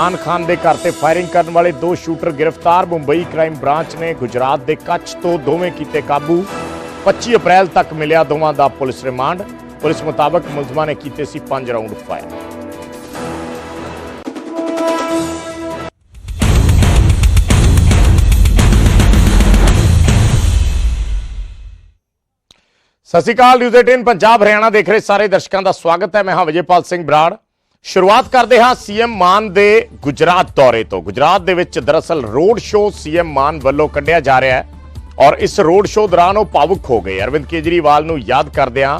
ਇਮਰਾਨ ਖਾਨ ਦੇ ਘਰ ਤੇ ਫਾਇਰਿੰਗ ਕਰਨ ਵਾਲੇ ਦੋ ਸ਼ੂਟਰ ਗ੍ਰਿਫਤਾਰ। ਮੁੰਬਈ ਕ੍ਰਾਈਮ ਬ੍ਰਾਂਚ ਨੇ ਗੁਜਰਾਤ ਦੇ ਕੱਚ ਤੋਂ ਦੋਵੇਂ ਕੀਤੇ ਕਾਬੂ। 25 ਅਪ੍ਰੈਲ ਤੱਕ ਮਿਲਿਆ ਦੋਵਾਂ ਦਾ ਪੁਲਿਸ ਰਿਮਾਂਡ। ਪੁਲਿਸ ਮੁਤਾਬਕ ਮੁਲਜ਼ਮਾਂ ਨੇ ਕੀਤੇ ਸੀ 5 round fire. Sat Sri Akal, news 18 Punjab, Haryana ਦੇਖ ਰਹੇ ਸਾਰੇ ਦਰਸ਼ਕਾਂ ਦਾ ਸਵਾਗਤ ਹੈ। ਮੈਂ ਹਾਂ ਵਿਜੇਪਾਲ ਸਿੰਘ ਬਰਾੜ। ਸ਼ੁਰੂਆਤ ਕਰਦੇ ਹਾਂ ਸੀਐਮ ਮਾਨ ਦੇ ਗੁਜਰਾਤ ਦੌਰੇ ਤੋਂ। ਗੁਜਰਾਤ ਦੇ ਵਿੱਚ ਦਰਅਸਲ ਰੋਡ ਸ਼ੋਅ ਸੀਐਮ ਮਾਨ ਵੱਲੋਂ ਕੱਢਿਆ ਜਾ ਰਿਹਾ ਹੈ ਔਰ ਇਸ ਰੋਡ ਸ਼ੋਅ ਦੌਰਾਨ ਉਹ ਭਾਵੁਕ ਹੋ ਗਏ। ਅਰਵਿੰਦ ਕੇਜਰੀਵਾਲ ਨੂੰ ਯਾਦ ਕਰਦਿਆਂ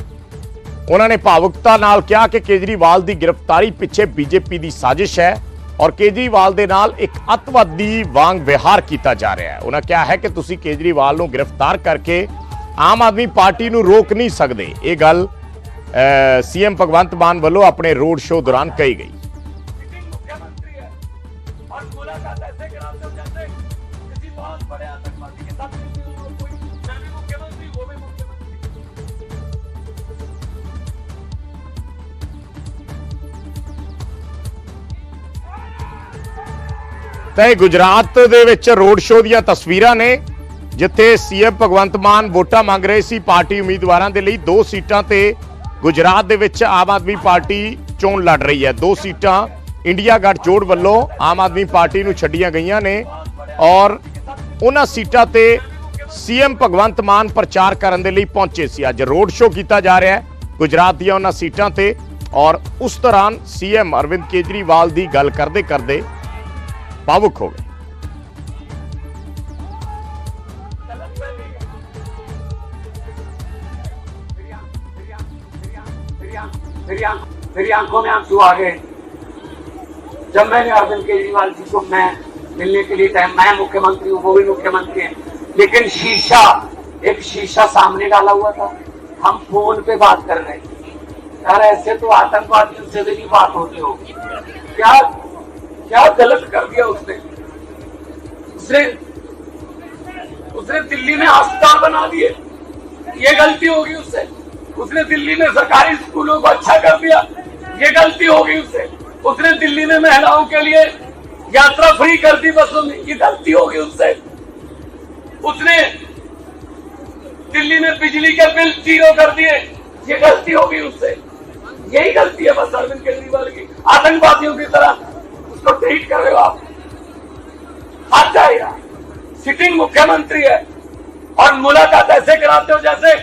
ਉਹਨਾਂ ਨੇ ਭਾਵੁਕਤਾ ਨਾਲ ਕਿਹਾ ਕਿ ਕੇਜਰੀਵਾਲ ਦੀ ਗ੍ਰਿਫਤਾਰੀ ਪਿੱਛੇ ਬੀਜੇਪੀ ਦੀ ਸਾਜ਼ਿਸ਼ ਹੈ ਔਰ ਕੇਜਰੀਵਾਲ ਦੇ ਨਾਲ ਇੱਕ ਅੱਤਵਾਦੀ ਵਾਂਗ ਵਿਹਾਰ ਕੀਤਾ ਜਾ ਰਿਹਾ ਹੈ। ਉਹਨਾਂ ਕਿਹਾ ਹੈ ਕਿ ਤੁਸੀਂ ਕੇਜਰੀਵਾਲ ਨੂੰ ਗ੍ਰਿਫਤਾਰ ਕਰਕੇ ਆਮ ਆਦਮੀ ਪਾਰਟੀ ਨੂੰ ਰੋਕ ਨਹੀਂ ਸਕਦੇ। ਇਹ ਗੱਲ ਸੀਐਮ ਭਗਵੰਤ ਮਾਨ ਵੱਲੋਂ ਆਪਣੇ ਰੋਡ ਸ਼ੋਅ ਦੌਰਾਨ ਕਹੀ ਗਈ। ਤਾਂ ਇਹ ਗੁਜਰਾਤ ਦੇ ਵਿੱਚ ਰੋਡ ਸ਼ੋਅ ਦੀਆਂ ਤਸਵੀਰਾਂ ਨੇ, ਜਿੱਥੇ ਸੀਐਮ ਭਗਵੰਤ ਮਾਨ ਵੋਟਾਂ ਮੰਗ ਰਹੇ ਸੀ, ਪਾਰਟੀ ਉਮੀਦਵਾਰਾਂ ਦੇ ਲਈ ਦੋ ਸੀਟਾਂ ਤੇ ਗੁਜਰਾਤ ਦੇ ਵਿੱਚ ਆਮ ਆਦਮੀ ਪਾਰਟੀ ਚੋਣ ਲੜ ਰਹੀ ਹੈ। ਦੋ ਸੀਟਾਂ ਇੰਡੀਆ ਗੱਠਜੋੜ ਵੱਲੋਂ ਆਮ ਆਦਮੀ ਪਾਰਟੀ ਨੂੰ ਛੱਡੀਆਂ ਗਈਆਂ ਨੇ ਔਰ ਉਹਨਾਂ ਸੀਟਾਂ ਤੇ ਸੀਐਮ ਭਗਵੰਤ ਮਾਨ ਪ੍ਰਚਾਰ ਕਰਨ ਦੇ ਲਈ ਪਹੁੰਚੇ ਸੀ। ਅੱਜ ਰੋਡ ਸ਼ੋਅ ਕੀਤਾ ਜਾ ਰਿਹਾ ਹੈ ਗੁਜਰਾਤ ਦੀਆਂ ਉਹਨਾਂ ਸੀਟਾਂ ਤੇ ਔਰ ਉਸ ਦੌਰਾਨ ਸੀਐਮ ਅਰਵਿੰਦ ਕੇਜਰੀਵਾਲ ਦੀ ਗੱਲ ਕਰਦੇ ਕਰਦੇ ਭਾਵੁਕ ਹੋ ਗਏ। मेरी आंख- मेरी आँखों में आँसू आ गए। जब मैंने अरविंद केजरीवाल जी को मैं मिलने के लिए टाइम मैं मुख्यमंत्री हूँ, वो भी मुख्यमंत्री है, लेकिन शीशा, एक शीशा सामने डाला हुआ था। हम फ़ोन पे बात कर रहे थे। यार, ऐसे तो आतंकवादियों से भी नहीं बात होती होगी। क्या क्या गलत कर दिया उसने? उसने उसने दिल्ली में अस्पताल बना दिए ये गलती होगी उससे। उसने दिल्ली में सरकारी स्कूलों को अच्छा कर दिया। ये गलती होगी उससे। उसने दिल्ली में महिलाओं के लिए यात्रा फ्री कर दी बसों में। ये गलती होगी उससे। उसने दिल्ली में बिजली के बिल ज़ीरो कर दिए। ये गलती होगी उससे। यही गलती है बस अरविंद केजरीवाल की। आतंकवादियों की तरह उसको ट्रीट कर रहे हो आप। हट जाएगा सिटिंग मुख्यमंत्री है और मुलाकात ऐसे कराते हो जैसे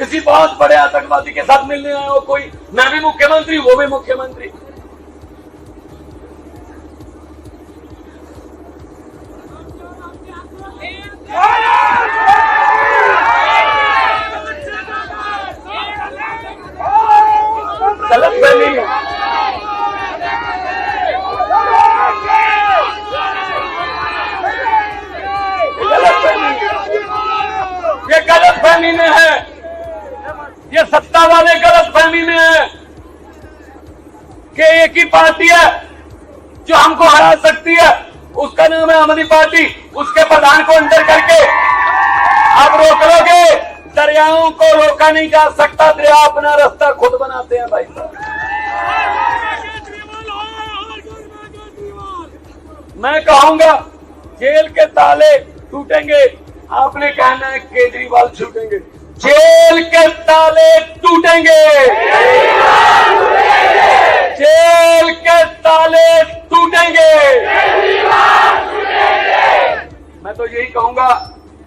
किसी बहुत बड़े आतंकवादी के साथ मिलने आए हो कोई। मैं भी मुख्यमंत्री, वो भी मुख्यमंत्री। गलत फहमी ये गलत फहमी ये गलत फहमी में है। सत्ता वाले गलत फहमी में है कि एक ही पार्टी है जो हमको हरा सकती है। उसका नाम है आदमी पार्टी। उसके प्रधान को अंदर करके आप रोक लोगे। दरियाओं को रोका नहीं जा सकता। दरिया अपना रास्ता खुद बनाते हैं भाई साहब। मैं कहूँगा, जेल के ताले टूटेंगे। आपने कहना है केजरीवाल छूटेंगे। जेल के ताले टूटेंगे। जेल के ताले टूटेंगे। मैं तो यही कहूँगा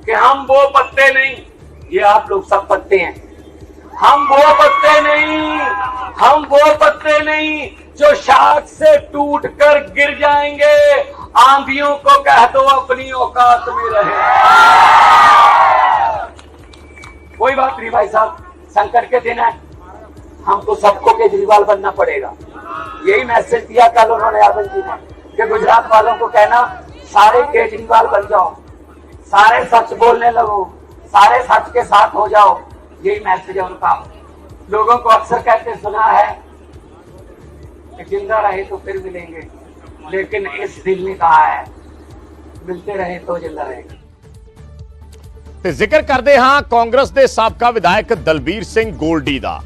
कि हम वो पत्ते नहीं, ये आप लोग सब पत्ते हैं। हम वो पत्ते नहीं, हम वो पत्ते नहीं जो शाख से टूट कर गिर जाएँगे। आंधियों को कह दो अपनी औकात में रहे। कोई बात नहीं भाई साहब, संकट के दिन है। हमको सबको केजरीवाल बनना पड़ेगा। यही मैसेज दिया कल उन्होंने अरविंद जी ने कि गुजरात वालों को कहना, सारे केजरीवाल बन जाओ। सारे सच बोलने लगो, सारे सच के साथ हो जाओ। यही मैसेज है उनका। लोगों को अक्सर कहते सुना है ज़िंदा रहे तो फिर मिलेंगे। लेकिन इस दिल ने कहा है, मिलते रहे तो ज़िंदा रहेंगे। ਤੇ ਜ਼ਿਕਰ ਕਰਦੇ ਹਾਂ ਕਾਂਗਰਸ ਦੇ ਸਾਬਕਾ ਵਿਧਾਇਕ ਦਲਬੀਰ ਸਿੰਘ ਗੋਲਡੀ ਦਾ।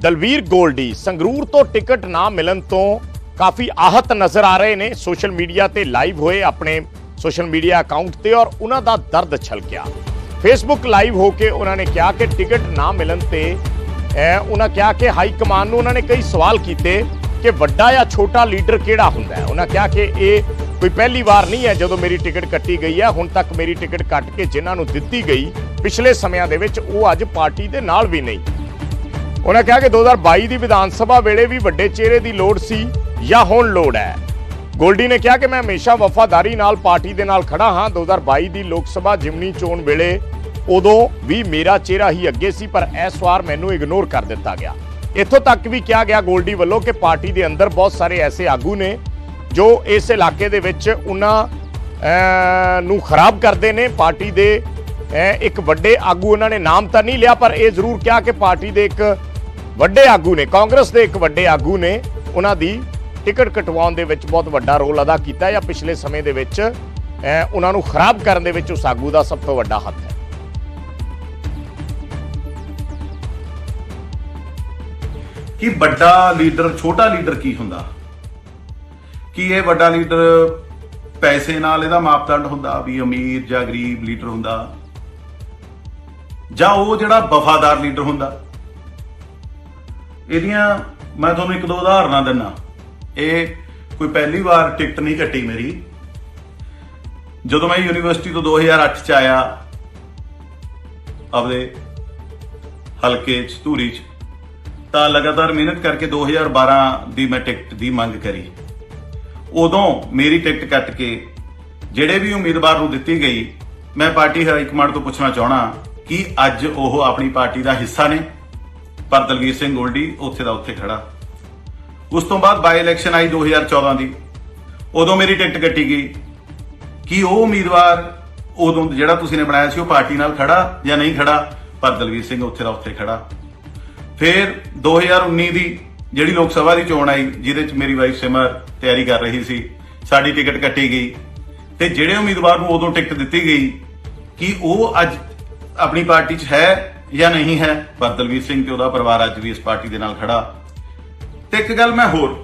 ਦਲਬੀਰ ਗੋਲਡੀ ਸੰਗਰੂਰ ਤੋਂ ਟਿਕਟ ਨਾ ਮਿਲਣ ਤੋਂ ਕਾਫੀ ਆਹਤ ਨਜ਼ਰ ਆ ਰਹੇ ਨੇ। ਸੋਸ਼ਲ ਮੀਡੀਆ ਤੇ ਲਾਈਵ ਹੋਏ ਆਪਣੇ ਸੋਸ਼ਲ ਮੀਡੀਆ ਅਕਾਊਂਟ ਤੇ ਔਰ ਉਹਨਾਂ ਦਾ ਦਰਦ ਛਲਕਿਆ ਫੇਸਬੁੱਕ ਲਾਈਵ ਹੋ ਕੇ ਉਹਨਾਂ ਨੇ ਕਿਹਾ ਕਿ ਟਿਕਟ ਨਾ ਮਿਲਣ ਤੇ ਉਹਨਾਂ ਕਿਹਾ ਕਿ ਹਾਈ ਕਮਾਨ ਨੂੰ ਉਹਨਾਂ ਨੇ ਕਈ ਸਵਾਲ ਕੀਤੇ। ਕਿ ਵੱਡਾ ਜਾਂ ਛੋਟਾ ਲੀਡਰ ਕਿਹੜਾ ਹੁੰਦਾ ਹੈ? ਉਹਨਾਂ ਕਿਹਾ ਕਿ ਇਹ ਕੋਈ ਪਹਿਲੀ ਵਾਰ ਨਹੀਂ ਹੈ ਜਦੋਂ ਮੇਰੀ ਟਿਕਟ ਕੱਟੀ ਗਈ ਹੈ। ਹੁਣ ਤੱਕ ਮੇਰੀ ਟਿਕਟ ਕੱਟ ਕੇ ਜਿਨ੍ਹਾਂ ਨੂੰ ਦਿੱਤੀ ਗਈ, ਪਿਛਲੇ ਸਮਿਆਂ ਦੇ ਵਿੱਚ ਉਹ ਅੱਜ ਪਾਰਟੀ ਦੇ ਨਾਲ ਵੀ ਨਹੀਂ। ਉਹਨਾਂ ਕਿਹਾ ਕਿ 2022 ਦੀ ਵਿਧਾਨ ਸਭਾ ਵੇਲੇ ਵੀ ਵੱਡੇ ਚਿਹਰੇ ਦੀ ਲੋੜ ਸੀ ਜਾਂ ਹੁਣ ਲੋੜ ਹੈ। ਗੋਲਡੀ ਨੇ ਕਿਹਾ ਕਿ ਮੈਂ ਹਮੇਸ਼ਾ ਵਫਾਦਾਰੀ ਨਾਲ ਪਾਰਟੀ ਦੇ ਨਾਲ ਖੜਾ ਹਾਂ। 2022 ਦੀ ਲੋਕ ਸਭਾ ਜਿਮਨੀ ਚੋਣ ਵੇਲੇ ਉਦੋਂ ਵੀ ਮੇਰਾ ਚਿਹਰਾ ਹੀ ਅੱਗੇ ਸੀ, ਪਰ ਇਸ ਵਾਰ ਮੈਨੂੰ ਇਗਨੋਰ ਕਰ ਦਿੱਤਾ ਗਿਆ। ਇੱਥੋਂ ਤੱਕ ਵੀ ਕਿਹਾ ਗਿਆ ਗੋਲਡੀ ਵੱਲੋਂ ਕਿ ਪਾਰਟੀ ਦੇ ਅੰਦਰ ਬਹੁਤ ਸਾਰੇ ਐਸੇ ਆਗੂ ਨੇ ਜੋ ਇਸ ਇਲਾਕੇ ਦੇ ਵਿੱਚ ਉਹਨਾਂ ਨੂੰ ਖਰਾਬ ਕਰਦੇ ਨੇ। ਪਾਰਟੀ ਦੇ ਇੱਕ ਵੱਡੇ ਆਗੂ ਉਹਨਾਂ ਨੇ ਨਾਮ ਤਾਂ ਨਹੀਂ ਲਿਆ, ਪਰ ਇਹ ਜ਼ਰੂਰ ਕਿਹਾ ਕਿ ਪਾਰਟੀ ਦੇ ਇੱਕ ਵੱਡੇ ਆਗੂ ਨੇ, ਕਾਂਗਰਸ ਦੇ ਇੱਕ ਵੱਡੇ ਆਗੂ ਨੇ, ਉਹਨਾਂ ਦੀ ਟਿਕਟ ਕਟਵਾਉਣ ਦੇ ਵਿੱਚ ਬਹੁਤ ਵੱਡਾ ਰੋਲ ਅਦਾ ਕੀਤਾ ਜਾਂ ਪਿਛਲੇ ਸਮੇਂ ਦੇ ਵਿੱਚ ਉਹਨਾਂ ਨੂੰ ਖਰਾਬ ਕਰਨ ਦੇ ਵਿੱਚ ਉਸ ਆਗੂ ਦਾ ਸਭ ਤੋਂ ਵੱਡਾ ਹੱਥ ਹੈ। ਕਿ ਵੱਡਾ ਲੀਡਰ, ਛੋਟਾ ਲੀਡਰ ਕੀ ਹੁੰਦਾ? ਕਿ ਇਹ ਵੱਡਾ ਲੀਡਰ ਪੈਸੇ ਨਾਲ ਇਹਦਾ ਮਾਪਦੰਡ ਹੁੰਦਾ, ਵੀ ਅਮੀਰ ਜਾਂ ਗਰੀਬ ਲੀਡਰ ਹੁੰਦਾ? ਜਾਂ ਉਹ ਜਿਹੜਾ ਵਫਾਦਾਰ ਲੀਡਰ ਹੁੰਦਾ? ਇਹਦੀਆਂ ਮੈਂ ਤੁਹਾਨੂੰ ਇੱਕ ਦੋ ਉਦਾਹਰਨਾਂ ਦਿੰਨਾ ਇਹ ਕੋਈ ਪਹਿਲੀ ਵਾਰ ਟਿਕਟ ਨਹੀਂ ਕੱਟੀ ਮੇਰੀ। ਜਦੋਂ ਮੈਂ ਯੂਨੀਵਰਸਿਟੀ ਤੋਂ 2008 ਚ ਆਇਆ, ਆਪਦੇ ਹਲਕੇ ਚ, ਧੂਰੀ ਚ ਤਾਂ ਲਗਾਤਾਰ ਮਿਹਨਤ ਕਰਕੇ 2012 ਦੀ ਮੈਂ ਟਿਕਟ ਦੀ ਮੰਗ ਕਰੀ। ਉਦੋਂ ਮੇਰੀ ਟਿਕਟ ਕੱਟ ਕੇ ਜਿਹੜੇ ਵੀ ਉਮੀਦਵਾਰ ਨੂੰ ਦਿੱਤੀ ਗਈ, ਮੈਂ ਪਾਰਟੀ ਹਾਈ ਕਮਾਂਡ ਤੋਂ ਪੁੱਛਣਾ ਚਾਹਣਾ ਕਿ ਅੱਜ ਉਹ ਆਪਣੀ ਪਾਰਟੀ ਦਾ ਹਿੱਸਾ ਨੇ। ਪਰ ਦਲਵੀਰ ਸਿੰਘ ਗੋਲਡੀ ਉੱਥੇ ਦਾ ਉੱਥੇ ਖੜਾ। ਉਸ ਤੋਂ ਬਾਅਦ ਬਾਈ ਇਲੈਕਸ਼ਨ ਆਈ 2014 ਦੀ। ਉਦੋਂ ਮੇਰੀ ਟਿਕਟ ਕੱਟੀ ਗਈ। ਕਿ ਉਹ ਉਮੀਦਵਾਰ ਉਦੋਂ ਜਿਹੜਾ ਤੁਸੀਂ ਨੇ ਬਣਾਇਆ ਸੀ, ਉਹ ਪਾਰਟੀ ਨਾਲ ਖੜਾ ਜਾਂ ਨਹੀਂ ਖੜਾ? ਪਰ ਦਲਵੀਰ ਸਿੰਘ ਉੱਥੇ ਦਾ ਉੱਥੇ ਖੜਾ। ਫਿਰ 2019 ਦੀ ਜਿਹੜੀ ਲੋਕ ਸਭਾ ਦੀ ਚੋਣ ਆਈ, ਜਿਹਦੇ ਚ ਮੇਰੀ ਵਾਈਫ ਸਿਮਰ ਤਿਆਰੀ ਕਰ ਰਹੀ ਸੀ, ਸਾਡੀ ਟਿਕਟ ਕੱਟੀ ਗਈ। ਤੇ ਜਿਹੜੇ ਉਮੀਦਵਾਰ ਨੂੰ ਉਦੋਂ ਟਿਕਟ ਦਿੱਤੀ ਗਈ ਕਿ ਉਹ ਅੱਜ ਆਪਣੀ ਪਾਰਟੀ 'ਚ ਹੈ ਜਾਂ ਨਹੀਂ ਹੈ, ਪਰ ਦਲਵੀਰ ਸਿੰਘ ਤੇ ਉਹਦਾ ਪਰਿਵਾਰ ਅੱਜ ਵੀ ਇਸ ਪਾਰਟੀ ਦੇ ਨਾਲ ਖੜਾ। ਤੇ ਇੱਕ ਗੱਲ ਮੈਂ ਹੋਰ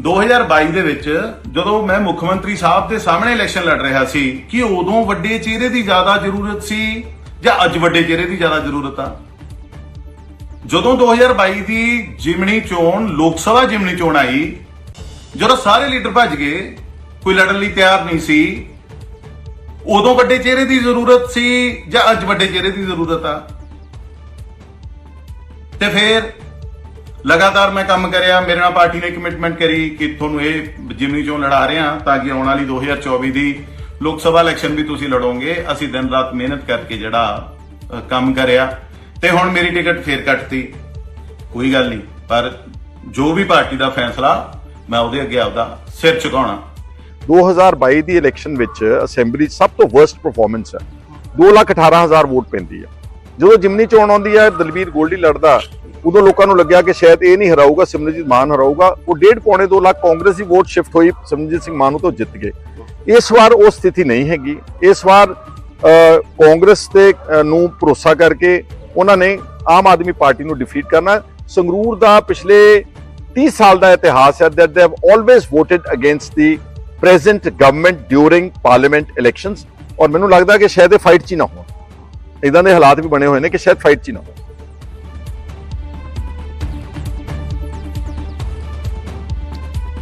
2022 ਦੇ ਵਿੱਚ ਜਦੋਂ ਮੈਂ ਮੁੱਖ ਮੰਤਰੀ ਸਾਹਿਬ ਦੇ ਸਾਹਮਣੇ ਇਲੈਕਸ਼ਨ ਲੜ ਰਿਹਾ ਸੀ, ਕਿ ਉਦੋਂ ਵੱਡੇ ਚਿਹਰੇ ਦੀ ਜ਼ਿਆਦਾ ਜ਼ਰੂਰਤ ਸੀ ਜਾਂ ਅੱਜ ਵੱਡੇ ਚਿਹਰੇ ਦੀ ਜ਼ਿਆਦਾ ਜ਼ਰੂਰਤ ਆ? ਜਦੋਂ 2022 ਦੀ ਜਿਮਣੀ ਚੋਣ, ਲੋਕ ਸਭਾ ਜਿਮਣੀ ਚੋਣ ਆਈ, ਜਦੋਂ ਸਾਰੇ ਲੀਡਰ ਭੱਜ ਗਏ, ਕੋਈ ਲੜਨ ਲਈ ਤਿਆਰ ਨਹੀਂ ਸੀ, ਉਦੋਂ ਵੱਡੇ ਚਿਹਰੇ ਦੀ ਜ਼ਰੂਰਤ ਸੀ ਜਾਂ ਅੱਜ ਵੱਡੇ ਚਿਹਰੇ ਦੀ ਜ਼ਰੂਰਤ ਆ? ਤੇ ਫਿਰ ਲਗਾਤਾਰ ਮੈਂ ਕੰਮ ਕਰਿਆ, ਮੇਰੇ ਨਾਲ ਪਾਰਟੀ ਨੇ ਕਮਿਟਮੈਂਟ ਕਰੀ ਕਿ ਤੁਹਾਨੂੰ ਇਹ ਜਿਮਨੀ ਚੋਣ ਲੜਾ ਰਹੇ ਹਾਂ ਤਾਂ ਕਿ ਆਉਣ ਵਾਲੀ 2024 ਦੀ ਲੋਕ ਸਭਾ ਇਲੈਕਸ਼ਨ ਵੀ ਤੁਸੀਂ ਲੜੋਗੇ। ਅਸੀਂ ਦਿਨ ਰਾਤ ਮਿਹਨਤ ਕਰਕੇ ਜਿਹੜਾ ਕੰਮ ਕਰਿਆ। ਤੇ ਹੁਣ ਮੇਰੀ ਟਿਕਟ ਫੇਰ ਕੱਟਤੀ। ਕੋਈ ਗੱਲ ਨਹੀਂ, ਪਰ ਜੋ ਵੀ ਪਾਰਟੀ ਦਾ ਫੈਸਲਾ, ਮੈਂ ਉਹਦੇ ਅੱਗੇ ਆਪਦਾ ਸਿਰ ਝੁਕਾਉਣਾ। 2022 ਦੀ ਇਲੈਕਸ਼ਨ ਵਿੱਚ ਅਸੈਂਬਲੀ ਸਭ ਤੋਂ ਵਰਸਟ ਪਰਫਾਰਮੈਂਸ ਹੈ। 218000 ਵੋਟ ਪੈਂਦੀ ਹੈ। ਜਦੋਂ ਜਿਮਨੀ ਚੋਣ ਆਉਂਦੀ ਹੈ, ਦਲਬੀਰ ਗੋਲਡੀ ਲੜਦਾ, ਉਦੋਂ ਲੋਕਾਂ ਨੂੰ ਲੱਗਿਆ ਕਿ ਸ਼ਾਇਦ ਇਹ ਨਹੀਂ ਹਰਾਊਗਾ, ਸਿਮਰਨਜੀਤ ਮਾਨ ਹਰਾਊਗਾ। ਉਹ ਡੇਢ ਪੌਣੇ 2 ਲੱਖ ਕਾਂਗਰਸ ਦੀ ਵੋਟ ਸ਼ਿਫਟ ਹੋਈ, ਸਿਮਰਨਜੀਤ ਸਿੰਘ ਮਾਨ ਤੋਂ ਜਿੱਤ ਗਏ। ਇਸ ਵਾਰ ਉਹ ਸਥਿਤੀ ਨਹੀਂ ਹੈਗੀ। ਇਸ ਵਾਰ ਕਾਂਗਰਸ ਤੇ ਨੂੰ ਭਰੋਸਾ ਕਰਕੇ ਉਹਨਾਂ ਨੇ ਆਮ ਆਦਮੀ ਪਾਰਟੀ ਨੂੰ ਡਿਫੀਟ ਕਰਨਾ ਸੰਗਰੂਰ ਦਾ ਪਿਛਲੇ 30 ਸਾਲ ਦਾ ਇਤਿਹਾਸ ਹੈ। that they have always voted against the present government during parliament elections ਔਰ ਮੈਨੂੰ ਲੱਗਦਾ ਕਿ ਸ਼ਾਇਦ ਇਹ ਫਾਈਟ 'ਚ ਹੀ ਨਾ ਹੋਣ। ਇਦਾਂ ਦੇ ਹਾਲਾਤ ਵੀ ਬਣੇ ਹੋਏ ਨੇ ਕਿ ਸ਼ਾਇਦ ਫਾਈਟ 'ਚ ਹੀ ਨਾ ਹੋਣ।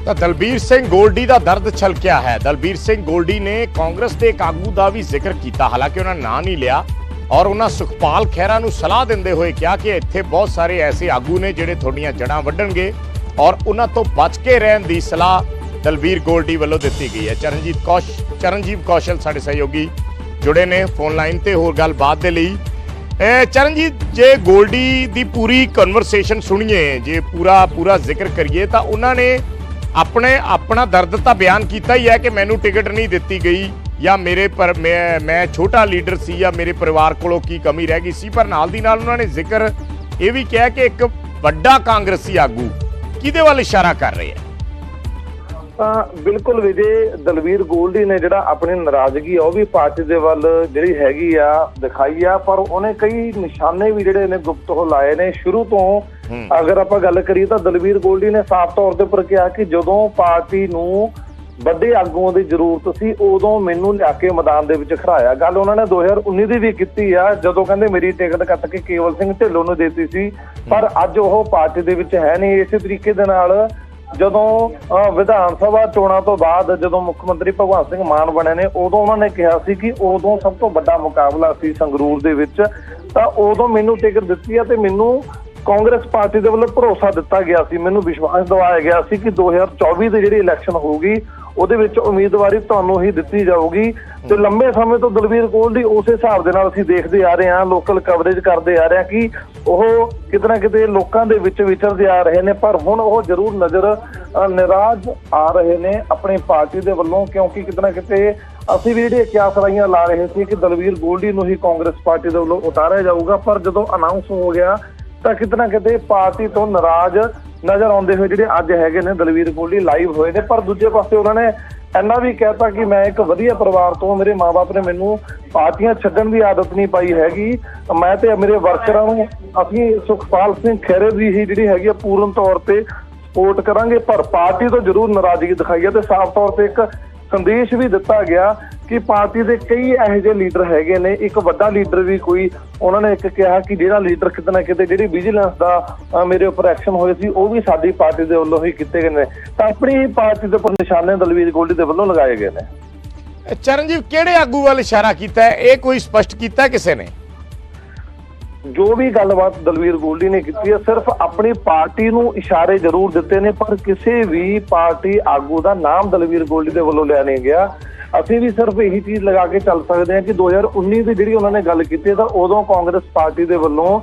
ਤਾਂ ਦਲਬੀਰ ਸਿੰਘ ਗੋਲਡੀ ਦਾ ਦਰਦ ਛਲਕਿਆ ਹੈ। ਦਲਬੀਰ ਸਿੰਘ ਗੋਲਡੀ ਨੇ ਕਾਂਗਰਸ ਦੇ ਇੱਕ ਆਗੂ ਦਾ ਵੀ ਜ਼ਿਕਰ ਕੀਤਾ। ਹਾਲਾਂਕਿ ਉਹਨਾਂ ਨਾਂ ਨਹੀਂ ਲਿਆ। ਔਰ ਉਹਨਾਂ ਸੁਖਪਾਲ ਖਹਿਰਾ ਨੂੰ ਸਲਾਹ ਦਿੰਦੇ ਹੋਏ ਕਿਹਾ ਕਿ ਇੱਥੇ ਬਹੁਤ ਸਾਰੇ ਐਸੇ ਆਗੂ ਨੇ ਜਿਹੜੇ ਤੁਹਾਡੀਆਂ ਜੜਾਂ ਵੱਢਣਗੇ ਔਰ ਉਹਨਾਂ ਤੋਂ ਬਚ ਕੇ ਰਹਿਣ ਦੀ ਸਲਾਹ ਦਲਬੀਰ ਗੋਲਡੀ ਵੱਲੋਂ ਦਿੱਤੀ ਗਈ ਹੈ। ਚਰਨਜੀਤ ਕੌਸ਼ ਚਰਨਜੀਤ ਕੌਸ਼ਲ ਸਾਡੇ ਸਹਿਯੋਗੀ ਜੁੜੇ ਨੇ ਫੋਨ ਲਾਈਨ ਤੇ। ਹੋਰ ਗੱਲਬਾਤ ਦੇ ਲਈ ਚਰਨਜੀਤ, ਜੇ ਗੋਲਡੀ ਦੀ ਪੂਰੀ ਕਨਵਰਸੇਸ਼ਨ ਸੁਣੀਏ, ਜੇ ਪੂਰਾ ਪੂਰਾ ਜ਼ਿਕਰ ਕਰੀਏ ਤਾਂ ਉਹਨਾਂ ਨੇ ਆਪਣੇ ਆਪਣਾ ਦਰਦ ਤਾਂ ਬਿਆਨ ਕੀਤਾ ਹੀ ਹੈ ਕਿ ਮੈਨੂੰ ਟਿਕਟ ਨਹੀਂ ਦਿੱਤੀ ਗਈ। ਜਾਂ ਮੇਰੇ ਪਰ ਮੈਂ ਮੈਂ ਛੋਟਾ ਲੀਡਰ ਸੀ ਜਾਂ ਮੇਰੇ ਪਰਿਵਾਰ ਕੋਲੋਂ ਕੀ ਕਮੀ ਰਹਿ ਗਈ ਸੀ ਪਰ ਨਾਲ ਦੀ ਨਾਲ ਉਹਨਾਂ ਨੇ ਜ਼ਿਕਰ ਇਹ ਵੀ ਕਿਹਾ ਕਿ ਇੱਕ ਵੱਡਾ ਕਾਂਗਰਸੀ ਆਗੂ ਕਿਹਦੇ ਵੱਲ ਇਸ਼ਾਰਾ ਕਰ ਰਹੇ ਹੈ? ਤਾਂ ਬਿਲਕੁਲ ਵਿਜੇ ਦਲਵੀਰ ਗੋਲਡੀ ਨੇ ਜਿਹੜਾ ਆਪਣੀ ਨਾਰਾਜ਼ਗੀ ਉਹ ਵੀ ਪਾਰਟੀ ਦੇ ਵੱਲ ਜਿਹੜੀ ਹੈਗੀ ਆ ਦਿਖਾਈ ਆ ਪਰ ਉਹਨੇ ਕਈ ਨਿਸ਼ਾਨੇ ਵੀ ਜਿਹੜੇ ਨੇ ਗੁਪਤ ਉਹ ਲਾਏ ਨੇ। ਸ਼ੁਰੂ ਤੋਂ ਅਗਰ ਆਪਾਂ ਗੱਲ ਕਰੀਏ ਤਾਂ ਦਲਵੀਰ ਗੋਲਡੀ ਨੇ ਸਾਫ਼ ਤੌਰ ਦੇ ਉੱਪਰ ਕਿਹਾ ਕਿ ਜਦੋਂ ਪਾਰਟੀ ਨੂੰ ਵੱਡੇ ਆਗੂਆਂ ਦੀ ਜ਼ਰੂਰਤ ਸੀ ਉਦੋਂ ਮੈਨੂੰ ਲਿਆ ਕੇ ਮੈਦਾਨ ਦੇ ਵਿੱਚ ਖੜਾਇਆ। ਗੱਲ ਉਹਨਾਂ ਨੇ 2019 ਦੀ ਵੀ ਕੀਤੀ ਆ ਜਦੋਂ ਕਹਿੰਦੇ ਮੇਰੀ ਟਿਕਟ ਕੱਟ ਕੇ ਕੇਵਲ ਸਿੰਘ ਢਿੱਲੋਂ ਨੂੰ ਦਿੱਤੀ ਸੀ। ਪਰ ਅੱਜ ਉਹ ਪਾਰਟੀ ਦੇ ਵਿੱਚ ਹੈ ਨਹੀਂ ਇਸੇ ਤਰੀਕੇ ਦੇ ਨਾਲ ਜਦੋਂ ਵਿਧਾਨ ਸਭਾ ਚੋਣਾਂ ਤੋਂ ਬਾਅਦ ਜਦੋਂ ਮੁੱਖ ਮੰਤਰੀ ਭਗਵੰਤ ਸਿੰਘ ਮਾਨ ਬਣੇ ਨੇ ਉਦੋਂ ਉਹਨਾਂ ਨੇ ਕਿਹਾ ਸੀ ਕਿ ਉਦੋਂ ਸਭ ਤੋਂ ਵੱਡਾ ਮੁਕਾਬਲਾ ਸੀ ਸੰਗਰੂਰ ਦੇ ਵਿੱਚ। ਤਾਂ ਉਦੋਂ ਮੈਨੂੰ ਟਿਕਟ ਦਿੱਤੀ ਆ ਤੇ ਮੈਨੂੰ ਕਾਂਗਰਸ ਪਾਰਟੀ ਦੇ ਵੱਲੋਂ ਭਰੋਸਾ ਦਿੱਤਾ ਗਿਆ ਸੀ। ਮੈਨੂੰ ਵਿਸ਼ਵਾਸ ਦਿਵਾਇਆ ਗਿਆ ਸੀ ਕਿ 2024 ਦੀ ਜਿਹੜੀ ਇਲੈਕਸ਼ਨ ਹੋਊਗੀ ਉਹਦੇ ਵਿੱਚ ਉਮੀਦਵਾਰੀ ਤੁਹਾਨੂੰ ਹੀ ਦਿੱਤੀ ਜਾਊਗੀ। ਤੇ ਲੰਬੇ ਸਮੇਂ ਤੋਂ ਦਲਵੀਰ ਕੋਹਲੀ ਉਸੇ ਹਿਸਾਬ ਦੇ ਨਾਲ ਅਸੀਂ ਦੇਖਦੇ ਆ ਰਹੇ ਹਾਂ ਲੋਕਲ ਕਵਰੇਜ ਕਰਦੇ ਆ ਰਹੇ ਹਾਂ ਕਿ ਉਹ ਕਿਤੇ ਨਾ ਕਿਤੇ ਲੋਕਾਂ ਦੇ ਵਿੱਚ ਵਿਚਰਦੇ ਆ ਰਹੇ ਨੇ। ਪਰ ਹੁਣ ਉਹ ਜ਼ਰੂਰ ਨਜ਼ਰ ਅ, ਨਿਰਾਸ਼ ਆ ਰਹੇ ਨੇ ਆਪਣੀ ਪਾਰਟੀ ਦੇ ਵੱਲੋਂ ਕਿਉਂਕਿ ਕਿਤੇ ਨਾ ਕਿਤੇ ਅਸੀਂ ਵੀ ਜਿਹੜੇ ਕਿਆਸ ਰਾਈਆਂ ਲਾ ਰਹੇ ਸੀ ਕਿ ਦਲਵੀਰ ਗੋਲਡੀ ਨੂੰ ਹੀ ਕਾਂਗਰਸ ਪਾਰਟੀ ਦੇ ਵੱਲੋਂ ਉਤਾਰਿਆ ਜਾਊਗਾ। ਪਰ ਜਦੋਂ ਅਨਾਉਂਸ ਹੋ ਗਿਆ ਤਾਂ ਕਿਤੇ ਨਾ ਕਿਤੇ ਪਾਰਟੀ ਤੋਂ ਨਾਰਾਜ਼ ਨਜ਼ਰ ਆਉਂਦੇ ਹੋਏ ਜਿਹੜੇ ਅੱਜ ਹੈਗੇ ਨੇ ਦਲਵੀਰ ਗੋਲਡੀ ਲਾਈਵ ਹੋਏ ਨੇ, ਪਰ ਦੂਜੇ ਪਾਸੇ ਉਹਨਾਂ ਨੇ ਇੰਨਾ ਵੀ ਕਹਿਤਾ ਕਿ ਮੈਂ ਇੱਕ ਵਧੀਆ ਪਰਿਵਾਰ ਤੋਂ ਮੇਰੇ ਮਾਪੇ ਨੇ ਮੈਨੂੰ ਪਾਰਟੀਆਂ ਛੱਡਣ ਦੀ ਆਦਤ ਨਹੀਂ ਪਾਈ ਹੈਗੀ। ਮੈਂ ਤੇ ਮੇਰੇ ਵਰਕਰਾਂ ਨੂੰ ਅਸੀਂ ਸੁਖਪਾਲ ਸਿੰਘ ਖਹਿਰੇ ਦੀ ਹੀ ਜਿਹੜੀ ਹੈਗੀ ਆ ਪੂਰਨ ਤੌਰ ਤੇ ਸਪੋਰਟ ਕਰਾਂਗੇ, ਪਰ ਪਾਰਟੀ ਤੋਂ ਜ਼ਰੂਰ ਨਾਰਾਜ਼ਗੀ ਦਿਖਾਈ ਹੈ ਤੇ ਸਾਫ਼ ਤੌਰ ਤੇ ਇੱਕ ਸੰਦੇਸ਼ ਵੀ ਦਿੱਤਾ ਗਿਆ ਕਿ ਪਾਰਟੀ ਦੇ ਕਈ ਇਹੋ ਜਿਹੇ ਲੀਡਰ ਹੈਗੇ ਨੇ। ਇੱਕ ਵੱਡਾ ਲੀਡਰ ਵੀ ਕੋਈ ਉਹਨਾਂ ਨੇ ਇੱਕ ਕਿਹਾ ਕਿ ਜਿਹੜਾ ਲੀਡਰ ਕਿਤੇ ਨਾ ਕਿਤੇ ਜਿਹੜੀ ਵਿਜੀਲੈਂਸ ਦਾ ਮੇਰੇ ਉੱਪਰ ਐਕਸ਼ਨ ਹੋਏ ਸੀ ਉਹ ਵੀ ਸਾਡੀ ਪਾਰਟੀ ਦੇ ਵੱਲੋਂ ਹੀ ਕੀਤੇ ਗਏ ਨੇ। ਤਾਂ ਆਪਣੀ ਪਾਰਟੀ ਦੇ ਉੱਪਰ ਨਿਸ਼ਾਨੇ ਦਲਵੀਰ ਗੋਲਡੀ ਦੇ ਵੱਲੋਂ ਲਗਾਏ ਗਏ ਨੇ। ਚਰਨਜੀਤ ਕਿਹੜੇ ਆਗੂ ਵੱਲ ਇਸ਼ਾਰਾ ਕੀਤਾ ਇਹ ਕੋਈ ਸਪਸ਼ਟ ਕੀਤਾ ਕਿਸੇ ਨੇ? ਜੋ ਵੀ ਗੱਲਬਾਤ ਦਲਵੀਰ ਗੋਲਡੀ ਨੇ ਕੀਤੀ ਹੈ ਸਿਰਫ ਆਪਣੀ ਪਾਰਟੀ ਨੂੰ ਇਸ਼ਾਰੇ ਜ਼ਰੂਰ ਦਿੱਤੇ ਨੇ ਪਰ ਕਿਸੇ ਵੀ ਪਾਰਟੀ ਆਗੂ ਦਾ ਨਾਮ ਦਲਵੀਰ ਗੋਲਡੀ ਦੇ ਵੱਲੋਂ ਲਿਆ ਨਹੀਂ ਗਿਆ। ਅਸੀਂ ਵੀ ਸਿਰਫ ਇਹੀ ਚੀਜ਼ ਲਗਾ ਕੇ ਚੱਲ ਸਕਦੇ ਹਾਂ ਕਿ 2019 ਦੀ ਜਿਹੜੀ ਉਹਨਾਂ ਨੇ ਗੱਲ ਕੀਤੀ ਹੈ ਤਾਂ ਉਦੋਂ ਕਾਂਗਰਸ ਪਾਰਟੀ ਦੇ ਵੱਲੋਂ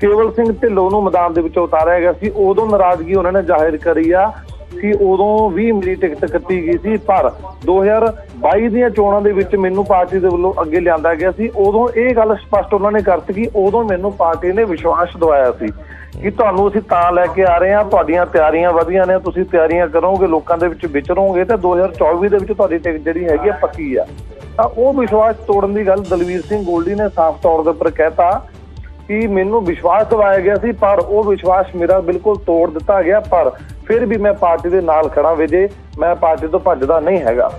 ਕੇਵਲ ਸਿੰਘ ਢਿੱਲੋਂ ਨੂੰ ਮੈਦਾਨ ਦੇ ਵਿੱਚੋਂ ਉਤਾਰਿਆ ਗਿਆ ਸੀ, ਉਦੋਂ ਨਾਰਾਜ਼ਗੀ ਉਹਨਾਂ ਨੇ ਜ਼ਾਹਿਰ ਕਰੀ ਆ। ਸੀ, ਉਦੋਂ ਵੀ ਮੇਰੀ ਟਿਕਟ ਕੱਟੀ ਗਈ ਸੀ, ਪਰ 2022 ਦੀਆਂ ਚੋਣਾਂ ਦੇ ਵਿੱਚ ਮੈਨੂੰ ਪਾਰਟੀ ਦੇ ਵੱਲੋਂ ਅੱਗੇ ਲਿਆਂਦਾ ਗਿਆ ਸੀ। ਉਦੋਂ ਇਹ ਗੱਲ ਸਪਸ਼ਟ ਉਹਨਾਂ ਨੇ ਕਰਤੀ ਕਿ ਉਦੋਂ ਮੈਨੂੰ ਪਾਰਟੀ ਨੇ ਵਿਸ਼ਵਾਸ ਦਿਵਾਇਆ ਸੀ ਕਿ ਤੁਹਾਨੂੰ ਅਸੀਂ ਤਾਂ ਲੈ ਕੇ ਆ ਰਹੇ ਹਾਂ, ਤੁਹਾਡੀਆਂ ਤਿਆਰੀਆਂ ਵਧੀਆਂ ਨੇ, ਤੁਸੀਂ ਤਿਆਰੀਆਂ ਕਰੋਗੇ, ਲੋਕਾਂ ਦੇ ਵਿੱਚ ਵਿਚਰੋਗੇ ਤੇ 2024 ਦੇ ਵਿੱਚ ਤੁਹਾਡੀ ਟਿਕਟ ਜਿਹੜੀ ਹੈਗੀ ਆ, ਪੱਕੀ ਆ। ਤਾਂ ਉਹ ਵਿਸ਼ਵਾਸ ਤੋੜਨ ਦੀ ਗੱਲ ਦਲਵੀਰ ਸਿੰਘ ਗੋਲਡੀ ਨੇ ਸਾਫ਼ ਤੌਰ ਦੇ ਉੱਪਰ ਕਹਿਤਾ ਕਿ ਮੈਨੂੰ ਵਿਸ਼ਵਾਸ ਦਿਵਾਇਆ ਗਿਆ ਸੀ, ਪਰ ਉਹ ਵਿਸ਼ਵਾਸ ਮੇਰਾ ਬਿਲਕੁਲ ਤੋੜ ਦਿੱਤਾ ਗਿਆ, ਪਰ ਫਿਰ ਵੀ ਮੈਂ ਪਾਰਟੀ ਦੇ ਨਾਲ ਖੜਾ ਵਿਜੇ, ਮੈਂ ਪਾਰਟੀ ਤੋਂ ਭੱਜਦਾ ਨਹੀਂ ਹੈਗਾ।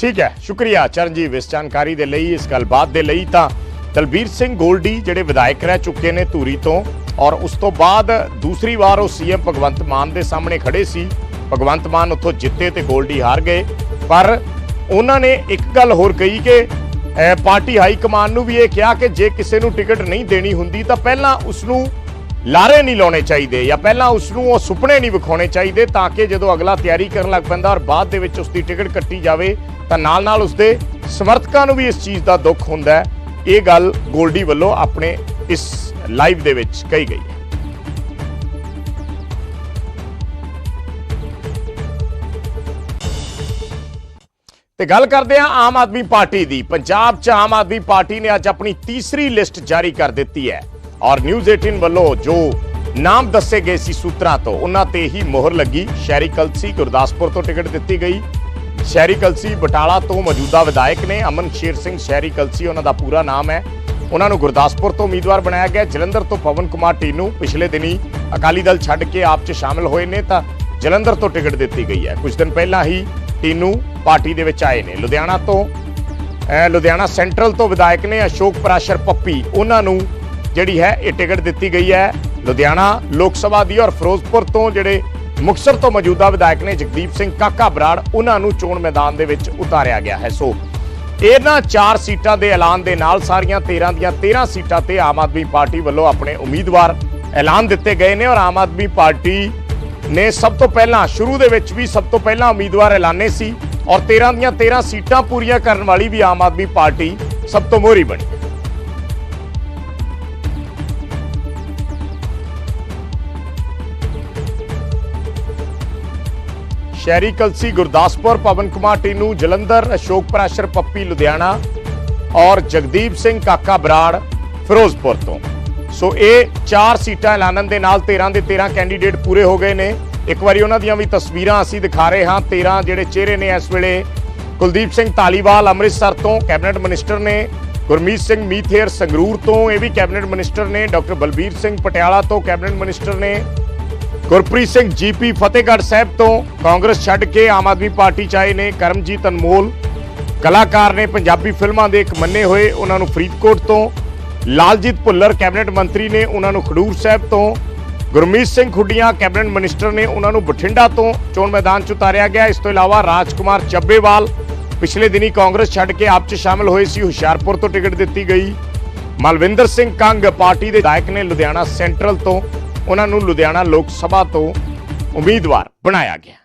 ਠੀਕ ਹੈ, ਸ਼ੁਕਰੀਆ ਚਰਨਜੀਤ, ਇਸ ਜਾਣਕਾਰੀ ਦੇ ਲਈ, ਇਸ ਗੱਲਬਾਤ ਦੇ ਲਈ ਤਾਂ ਦਲਬੀਰ ਸਿੰਘ ਗੋਲਡੀ ਜਿਹੜੇ ਵਿਧਾਇਕ ਰਹਿ ਚੁੱਕੇ ਨੇ ਧੂਰੀ ਤੋਂ, ਔਰ ਉਸ ਤੋਂ ਬਾਅਦ ਦੂਸਰੀ ਵਾਰ ਉਹ ਸੀਐਮ ਭਗਵੰਤ ਮਾਨ ਦੇ ਸਾਹਮਣੇ ਖੜੇ ਸੀ। ਭਗਵੰਤ ਮਾਨ ਉੱਥੋਂ ਜਿੱਤੇ ਤੇ ਗੋਲਡੀ ਹਾਰ ਗਏ, ਪਰ ਉਹਨਾਂ ਨੇ ਇੱਕ ਗੱਲ ਹੋਰ ਕਹੀ ਕਿ ਪਾਰਟੀ ਹਾਈ ਕਮਾਨ ਨੂੰ ਵੀ ਇਹ ਕਿਹਾ ਕਿ ਜੇ ਕਿਸੇ ਨੂੰ ਟਿਕਟ ਨਹੀਂ ਦੇਣੀ ਹੁੰਦੀ ਤਾਂ ਪਹਿਲਾਂ ਉਸ ਨੂੰ ਲਾਰੇ ਨਹੀਂ ਲਾਉਣੇ ਚਾਹੀਦੇ ਜਾਂ ਪਹਿਲਾਂ ਉਸ ਨੂੰ ਉਹ ਸੁਪਨੇ ਨਹੀਂ ਵਿਖਾਉਣੇ ਚਾਹੀਦੇ ਤਾਂ ਕਿ ਜਦੋਂ ਅਗਲਾ ਤਿਆਰੀ ਕਰਨ ਲੱਗ ਪੈਂਦਾ ਔਰ ਬਾਅਦ ਦੇ ਵਿੱਚ ਉਸ ਦੀ ਟਿਕਟ ਕੱਟੀ ਜਾਵੇ ਤਾਂ ਨਾਲ-ਨਾਲ ਉਸ ਦੇ ਸਮਰਥਕਾਂ ਨੂੰ ਵੀ ਇਸ ਚੀਜ਼ ਦਾ ਦੁੱਖ ਹੁੰਦਾ ਹੈ। ਇਹ ਗੱਲ ਗੋਲਡੀ ਵੱਲੋਂ ਆਪਣੇ ਇਸ ਲਾਈਵ ਦੇ ਵਿੱਚ ਕਹੀ ਗਈ ਤੇ ਗੱਲ ਕਰਦੇ ਹਾਂ ਆਮ ਆਦਮੀ ਪਾਰਟੀ ਦੀ। ਪੰਜਾਬ 'ਚ ਆਮ ਆਦਮੀ ਪਾਰਟੀ ਨੇ ਅੱਜ ਆਪਣੀ ਤੀਸਰੀ ਲਿਸਟ ਜਾਰੀ ਕਰ ਦਿੱਤੀ ਹੈ। ਔਰ ਨਿਊਜ਼ 18 ਵੱਲੋਂ ਜੋ ਨਾਮ ਦੱਸੇ ਗਏ ਸੀ ਸੂਤਰਾਂ ਤੋਂ, ਉਹਨਾਂ ਤੇ ਹੀ ਮੋਹਰ ਲੱਗੀ। ਸ਼ਹਿਰੀ ਕਲਸੀ ਗੁਰਦਾਸਪੁਰ ਤੋਂ ਟਿਕਟ ਦਿੱਤੀ ਗਈ। ਸ਼ਹਿਰੀ ਕਲਸੀ ਬਟਾਲਾ ਤੋਂ ਮੌਜੂਦਾ ਵਿਧਾਇਕ ਨੇ ਅਮਨ ਸ਼ੇਰ ਸਿੰਘ। ਸ਼ਹਿਰੀ ਕਲਸੀ ਉਹਨਾਂ ਦਾ ਪੂਰਾ ਨਾਮ ਹੈ। ਉਹਨਾਂ ਨੂੰ ਗੁਰਦਾਸਪੁਰ ਤੋਂ ਉਮੀਦਵਾਰ ਬਣਾਇਆ ਗਿਆ। ਜਲੰਧਰ ਤੋਂ ਪਵਨ ਕੁਮਾਰ ਟੀਨੂ ਪਿਛਲੇ ਦਿਨੀ ਅਕਾਲੀ ਦਲ ਛੱਡ ਕੇ ਆਪ 'ਚ ਸ਼ਾਮਲ ਹੋਏ ਨੇ ਤਾਂ ਜਲੰਧਰ ਤੋਂ ਟਿਕਟ ਦਿੱਤੀ ਗਈ ਹੈ। ਕੁਝ ਦਿਨ ਪਹਿਲਾਂ ਹੀ ਟੀਨੂ ਪਾਰਟੀ ਦੇ ਵਿੱਚ ਆਏ ਨੇ। ਲੁਧਿਆਣਾ ਤੋਂ ਲੁਧਿਆਣਾ ਸੈਂਟਰਲ ਤੋਂ ਵਿਧਾਇਕ ਨੇ ਅਸ਼ੋਕ ਪਰਾਸ਼ਰ ਪੱਪੀ। ਉਹਨਾਂ ਨੂੰ ਜਿਹੜੀ ਹੈ, ਇਹ ਟਿਕਟ ਦਿੱਤੀ ਗਈ ਹੈ। ਲੁਧਿਆਣਾ ਲੋਕ ਸਭਾ ਦੀ ਔਰ ਫਿਰੋਜ਼ਪੁਰ ਤੋਂ ਜਿਹੜੇ ਮੁਕਤਸਰ ਤੋਂ ਮੌਜੂਦਾ ਵਿਧਾਇਕ ਨੇ, ਜਗਦੀਪ ਸਿੰਘ ਕਾਕਾ ਬਰਾੜ, ਉਹਨਾਂ ਨੂੰ ਚੋਣ ਮੈਦਾਨ ਦੇ ਵਿੱਚ ਉਤਾਰਿਆ ਗਿਆ ਹੈ। ਸੋ, ਇਹਨਾਂ ਚਾਰ ਸੀਟਾਂ ਦੇ ਐਲਾਨ ਦੇ ਨਾਲ ਸਾਰੀਆਂ 13 ਦੀਆਂ 13 ਸੀਟਾਂ ਤੇ ਆਮ ਆਦਮੀ ਪਾਰਟੀ ਵੱਲੋਂ ਆਪਣੇ ਉਮੀਦਵਾਰ ਐਲਾਨ ਦਿੱਤੇ ਗਏ ਨੇ ਔਰ ਆਮ ਆਦਮੀ ਪਾਰਟੀ ਨੇ ਸਭ ਤੋਂ ਪਹਿਲਾਂ, ਸ਼ੁਰੂ ਦੇ ਵਿੱਚ ਵੀ ਸਭ ਤੋਂ ਪਹਿਲਾਂ ਉਮੀਦਵਾਰ ਐਲਾਨੇ ਸੀ। ਔਰ 13 ਦੀਆਂ 13 ਸੀਟਾਂ ਪੂਰੀਆਂ ਕਰਨ ਵਾਲੀ ਵੀ ਆਮ ਆਦਮੀ ਪਾਰਟੀ ਸਭ ਤੋਂ ਮੋਹਰੀ ਬਣੀ। ਸ਼ਹਿਰੀ ਕਲਸੀ ਗੁਰਦਾਸਪੁਰ, ਪਵਨ ਕੁਮਾਰ ਟੀਨੂ, ਜਲੰਧਰ, ਅਸ਼ੋਕ ਪ੍ਰਾਸ਼ਰ, ਪੱਪੀ, ਲੁਧਿਆਣਾ ਔਰ ਜਗਦੀਪ ਸਿੰਘ ਕਾਕਾ ਬਰਾੜ, ਫਿਰੋਜ਼ਪੁਰ ਤੋਂ। ਸੋ ਇਹ ਚਾਰ ਸੀਟਾਂ ਐਲਾਨਣ ਦੇ ਨਾਲ 13 ਦੇ 13 ਕੈਂਡੀਡੇਟ ਪੂਰੇ ਹੋ ਗਏ ਨੇ। ਇੱਕ ਵਾਰੀ ਉਹਨਾਂ ਦੀਆਂ ਵੀ ਤਸਵੀਰਾਂ ਅਸੀਂ ਦਿਖਾ ਰਹੇ ਹਾਂ। 13 ਜਿਹੜੇ ਚਿਹਰੇ ਨੇ ਇਸ ਵੇਲੇ, ਕੁਲਦੀਪ ਸਿੰਘ ਧਾਲੀਵਾਲ ਅੰਮ੍ਰਿਤਸਰ ਤੋਂ, ਕੈਬਨਿਟ ਮਿਨਿਸਟਰ ਨੇ ਗੁਰਮੀਤ ਸਿੰਘ ਮੀਥੇਰ ਸੰਗਰੂਰ ਤੋਂ, ਇਹ ਵੀ ਕੈਬਨਿਟ ਮਿਨਿਸਟਰ ਨੇ, ਡਾਕਟਰ ਬਲਬੀਰ ਸਿੰਘ ਪਟਿਆਲਾ ਤੋਂ ਕੈਬਨਿਟ ਮਿਨਿਸਟਰ ਨੇ, ਗੁਰਪ੍ਰੀਤ ਸਿੰਘ ਜੀਪੀ ਫਤਿਹਗੜ੍ਹ ਸਾਹਿਬ ਤੋਂ, ਕਾਂਗਰਸ ਛੱਡ ਕੇ ਆਮ ਆਦਮੀ ਪਾਰਟੀ ਚ ਆਏ ਨੇ ਕਰਮਜੀਤ ਅਨਮੋਲ। ਕਲਾਕਾਰ ਨੇ ਪੰਜਾਬੀ ਫਿਲਮਾਂ ਦੇ ਇੱਕ ਮੰਨੇ ਹੋਏ, ਉਹਨਾਂ ਨੂੰ ਫਰੀਦਕੋਟ ਤੋਂ। ਲਾਲਜੀਤ ਭੁੱਲਰ ਕੈਬਨਿਟ ਮੰਤਰੀ ਨੇ, ਉਹਨਾਂ ਨੂੰ ਖਡੂਰ ਸਾਹਿਬ ਤੋਂ। ਗੁਰਮੀਤ ਸਿੰਘ ਖੁੱਡੀਆਂ, ਕੈਬਨਿਟ ਮਿਨਿਸਟਰ ਨੇ ਉਹਨਾਂ ਨੂੰ ਬਠਿੰਡਾ ਤੋਂ ਚੋਣ ਮੈਦਾਨ 'ਚ ਉਤਾਰਿਆ ਗਿਆ। ਇਸ ਤੋਂ ਇਲਾਵਾ ਰਾਜਕੁਮਾਰ ਚੱਬੇਵਾਲ ਪਿਛਲੇ ਦਿਨੀ ਕਾਂਗਰਸ ਛੱਡ ਕੇ ਆਪ 'ਚ ਸ਼ਾਮਲ ਹੋਏ ਸੀ। ਹੁਸ਼ਿਆਰਪੁਰ ਤੋਂ ਟਿਕਟ ਦਿੱਤੀ ਗਈ। ਮਲਵਿੰਦਰ ਸਿੰਘ ਕੰਗ ਪਾਰਟੀ ਦੇ ਵਿਧਾਇਕ ਨੇ ਲੁਧਿਆਣਾ ਸੈਂਟਰਲ ਤੋਂ ਉਹਨਾਂ ਨੂੰ ਲੁਧਿਆਣਾ ਲੋਕ ਸਭਾ ਤੋਂ ਉਮੀਦਵਾਰ ਬਣਾਇਆ ਗਿਆ।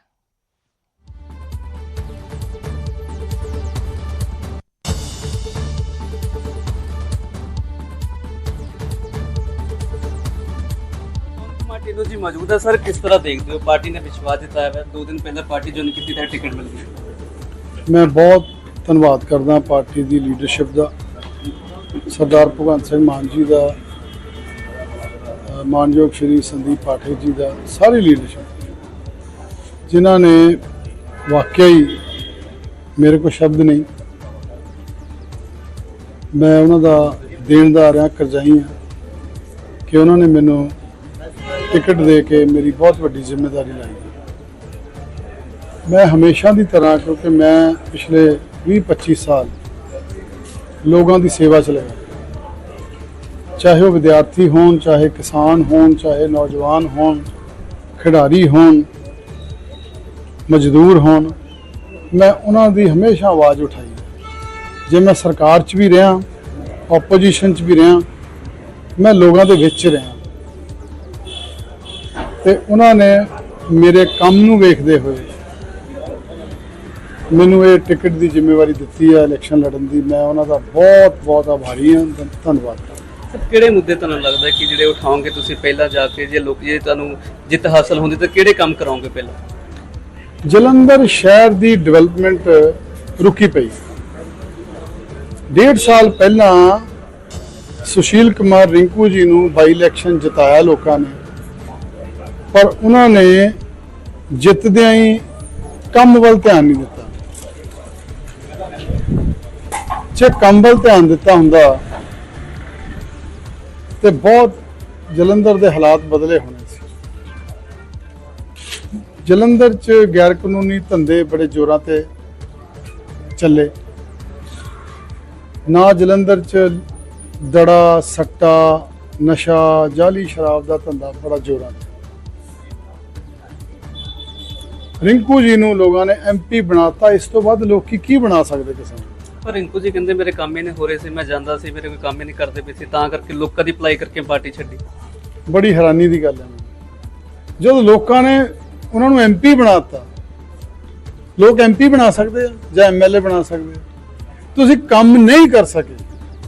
ਪਾਰਟੀ ਨੂੰ ਜੀ ਮੌਜੂਦ ਹੈ, ਸਰ, ਕਿਸ ਤਰ੍ਹਾਂ ਦੇਖਦੇ ਹੋ? ਪਾਰਟੀ ਨੇ ਵਿਸ਼ਵਾਸ ਜਤਾਇਆ ਹੈ, ਦੋ ਦਿਨ ਪਹਿਲਾਂ ਪਾਰਟੀ ਜੁਆਇਨ ਕੀਤੀ, ਤਾਂ ਟਿਕਟ ਮਿਲ ਗਈ। ਮੈਂ ਬਹੁਤ ਧੰਨਵਾਦ ਕਰਦਾ ਪਾਰਟੀ ਦੀ ਲੀਡਰਸ਼ਿਪ ਦਾ, ਸਰਦਾਰ ਭਗਵੰਤ ਸਿੰਘ ਮਾਨ ਜੀ ਦਾ ਮਾਨਯੋਗ ਸ਼੍ਰੀ ਸੰਦੀਪ ਪਾਠਕ ਜੀ ਦਾ, ਸਾਰੀ ਲੀਡਰਸ਼ਿਪ ਜਿਨ੍ਹਾਂ ਨੇ ਵਾਕਿਆ ਹੀ ਮੇਰੇ ਕੋਲ ਸ਼ਬਦ ਨਹੀਂ। ਮੈਂ ਉਹਨਾਂ ਦਾ ਦੇਣਦਾਰ ਹਾਂ, ਕਰਜ਼ਾਈ ਹਾਂ ਕਿ ਉਹਨਾਂ ਨੇ ਮੈਨੂੰ ਟਿਕਟ ਦੇ ਕੇ ਮੇਰੀ ਬਹੁਤ ਵੱਡੀ ਜ਼ਿੰਮੇਵਾਰੀ ਲਾਈ ਮੈਂ ਹਮੇਸ਼ਾ ਦੀ ਤਰ੍ਹਾਂ, ਕਿਉਂਕਿ ਮੈਂ ਪਿਛਲੇ 20-25 ਸਾਲ ਲੋਕਾਂ ਦੀ ਸੇਵਾ ਚ ਲਗਾ। ਚਾਹੇ ਉਹ ਵਿਦਿਆਰਥੀ ਹੋਣ, ਚਾਹੇ ਕਿਸਾਨ ਹੋਣ, ਚਾਹੇ ਨੌਜਵਾਨ ਹੋਣ, ਖਿਡਾਰੀ ਹੋਣ, ਮਜ਼ਦੂਰ ਹੋਣ, ਮੈਂ ਉਹਨਾਂ ਦੀ ਹਮੇਸ਼ਾ ਆਵਾਜ਼ ਉਠਾਈ। ਜੇ ਮੈਂ ਸਰਕਾਰ 'ਚ ਵੀ ਰਿਹਾ ਆਪੋਜੀਸ਼ਨ 'ਚ ਵੀ ਰਿਹਾ, ਮੈਂ ਲੋਕਾਂ ਦੇ ਵਿੱਚ ਰਿਹਾ। ਤੇ ਉਹਨਾਂ ਨੇ ਮੇਰੇ ਕੰਮ ਨੂੰ ਵੇਖਦੇ ਹੋਏ ਮੈਨੂੰ ਇਹ ਟਿਕਟ ਦੀ ਜ਼ਿੰਮੇਵਾਰੀ ਦਿੱਤੀ ਹੈ ਇਲੈਕਸ਼ਨ ਲੜਨ ਦੀ। ਮੈਂ ਉਹਨਾਂ ਦਾ ਬਹੁਤ ਬਹੁਤ ਆਭਾਰੀ ਹਾਂ। ਧੰਨ- ਧੰਨਵਾਦ। ਕਿਹੜੇ ਮੁੱਦੇ ਤੁਹਾਨੂੰ ਲੱਗਦਾ ਕਿ ਜਿਹੜੇ ਉਠਾਓਗੇ ਤੁਸੀਂ ਪਹਿਲਾਂ ਜਾ ਕੇ ਜੇ ਲੋਕ ਜੇ ਤੁਹਾਨੂੰ ਜਿੱਤ ਹਾਸਲ ਹੁੰਦੀ ਤਾਂ ਕਿਹੜੇ ਕੰਮ ਕਰਾਓਗੇ ਪਹਿਲਾਂ? ਜਲੰਧਰ ਸ਼ਹਿਰ ਦੀ ਡਿਵੈਲਪਮੈਂਟ ਰੁਕੀ ਪਈ। ਡੇਢ ਸਾਲ ਪਹਿਲਾਂ ਸੁਸ਼ੀਲ ਕੁਮਾਰ ਰਿੰਕੂ ਜੀ ਨੂੰ ਬਾਈ ਇਲੈਕਸ਼ਨ ਜਿਤਾਇਆ ਲੋਕਾਂ ਨੇ। ਪਰ ਉਹਨਾਂ ਨੇ ਜਿੱਤਦਿਆਂ ਹੀ ਕੰਮ ਵੱਲ ਧਿਆਨ ਨਹੀਂ ਦਿੱਤਾ। ਜੇ ਕੰਮ ਵੱਲ ਧਿਆਨ ਦਿੱਤਾ ਹੁੰਦਾ ਤੇ ਬਹੁਤ ਜਲੰਧਰ ਦੇ ਹਾਲਾਤ ਬਦਲੇ ਹੋਣੇ ਸੀ। ਜਲੰਧਰ ਚ ਗੈਰ ਕਾਨੂੰਨੀ ਧੰਦੇ ਬੜੇ ਜ਼ੋਰਾਂ ਤੇ ਚੱਲੇ। ਨਾ ਜਲੰਧਰ ਚ ਦੜਾ, ਸੱਟਾ, ਨਸ਼ਾ ਜਾਲੀ ਸ਼ਰਾਬ ਦਾ ਧੰਦਾ ਬੜਾ ਜ਼ੋਰਾਂ ਤੇ। ਰਿੰਕੂ ਜੀ ਨੂੰ ਲੋਕਾਂ ਨੇ ਐਮਪੀ ਬਣਾਤਾ। ਇਸ ਤੋਂ ਬਾਅਦ ਲੋਕੀ ਕੀ ਬਣਾ ਸਕਦੇ ਕਿਸੇ ਨੂੰ? ਪਰ ਰਿੰਕੂ ਜੀ ਕਹਿੰਦੇ ਮੇਰੇ ਕੰਮ ਹੀ ਨਹੀਂ ਹੋ ਰਹੇ ਸੀ ਮੈਂ ਜਾਂਦਾ ਸੀ ਮੇਰੇ ਕੋਈ ਕੰਮ ਹੀ ਨਹੀਂ ਕਰਦੇ ਪਏ ਸੀ ਤਾਂ ਕਰਕੇ ਲੋਕਾਂ ਦੀ ਅਪਲਾਈ ਕਰਕੇ ਪਾਰਟੀ ਛੱਡੀ। ਬੜੀ ਹੈਰਾਨੀ ਦੀ ਗੱਲ ਹੈ। ਜਦੋਂ ਲੋਕਾਂ ਨੇ ਉਹਨਾਂ ਨੂੰ ਐਮਪੀ ਬਣਾਤਾ ਲੋਕ ਐਮਪੀ ਬਣਾ ਸਕਦੇ ਆ ਜਾਂ ਐਮਐਲਏ ਬਣਾ ਸਕਦੇ ਆ। ਤੁਸੀਂ ਕੰਮ ਨਹੀਂ ਕਰ ਸਕੇ।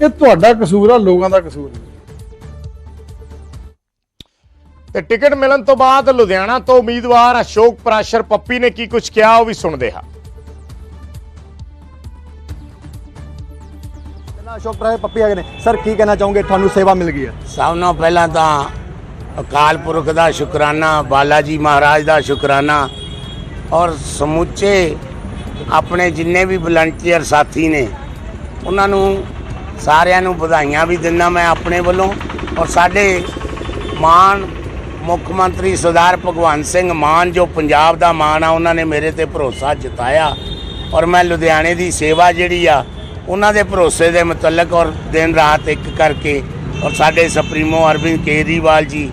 ਇਹ ਤੁਹਾਡਾ ਕਸੂਰ ਆ ਲੋਕਾਂ ਦਾ ਕਸੂਰ ਨਹੀਂ ਤੇ ਟਿਕਟ ਮਿਲਣ ਤੋਂ ਬਾਅਦ ਲੁਧਿਆਣਾ ਤੋਂ ਉਮੀਦਵਾਰ ਅਸ਼ੋਕ ਪ੍ਰਾਸ਼ਰ ਪੱਪੀ ਨੇ ਕੀ ਕੁਝ ਕਿਹਾ ਉਹ ਵੀ ਸੁਣਦੇ ਹਾਂ। ਪਹਿਲਾਂ ਅਸ਼ੋਕ ਪ੍ਰਾਏ ਪੱਪੀ ਹੈਗੇ ਨੇ। ਸਰ ਕੀ ਕਹਿਣਾ ਚਾਹੋਗੇ? ਤੁਹਾਨੂੰ ਸੇਵਾ ਮਿਲ ਗਈ ਹੈ। ਸਭ ਨਾਲੋਂ ਪਹਿਲਾਂ ਤਾਂ ਅਕਾਲ ਪੁਰਖ ਦਾ ਸ਼ੁਕਰਾਨਾ ਬਾਲਾ ਜੀ ਮਹਾਰਾਜ ਦਾ ਸ਼ੁਕਰਾਨਾ ਔਰ ਸਮੁੱਚੇ ਆਪਣੇ ਜਿੰਨੇ ਵੀ ਵਲੰਟੀਅਰ ਸਾਥੀ ਨੇ ਉਹਨਾਂ ਨੂੰ ਸਾਰਿਆਂ ਨੂੰ ਵਧਾਈਆਂ ਵੀ ਦਿੰਦਾ ਮੈਂ ਆਪਣੇ ਵੱਲੋਂ ਔਰ ਸਾਡੇ ਮਾਨ ਮੁੱਖ ਮੰਤਰੀ ਸਰਦਾਰ ਭਗਵੰਤ ਸਿੰਘ ਮਾਨ ਜੋ ਪੰਜਾਬ ਦਾ ਮਾਨ ਆ ਉਹਨਾਂ ਨੇ ਮੇਰੇ ਤੇ ਭਰੋਸਾ ਜਤਾਇਆ। ਔਰ ਮੈਂ ਲੁਧਿਆਣੇ ਦੀ ਸੇਵਾ ਜਿਹੜੀ ਆ ਉਹਨਾਂ ਦੇ ਭਰੋਸੇ ਦੇ ਮੁਤਲਕ ਔਰ ਦਿਨ ਰਾਤ ਇੱਕ ਕਰਕੇ ਔਰ ਸਾਡੇ ਸੁਪਰੀਮੋ ਅਰਵਿੰਦ ਕੇਜਰੀਵਾਲ ਜੀ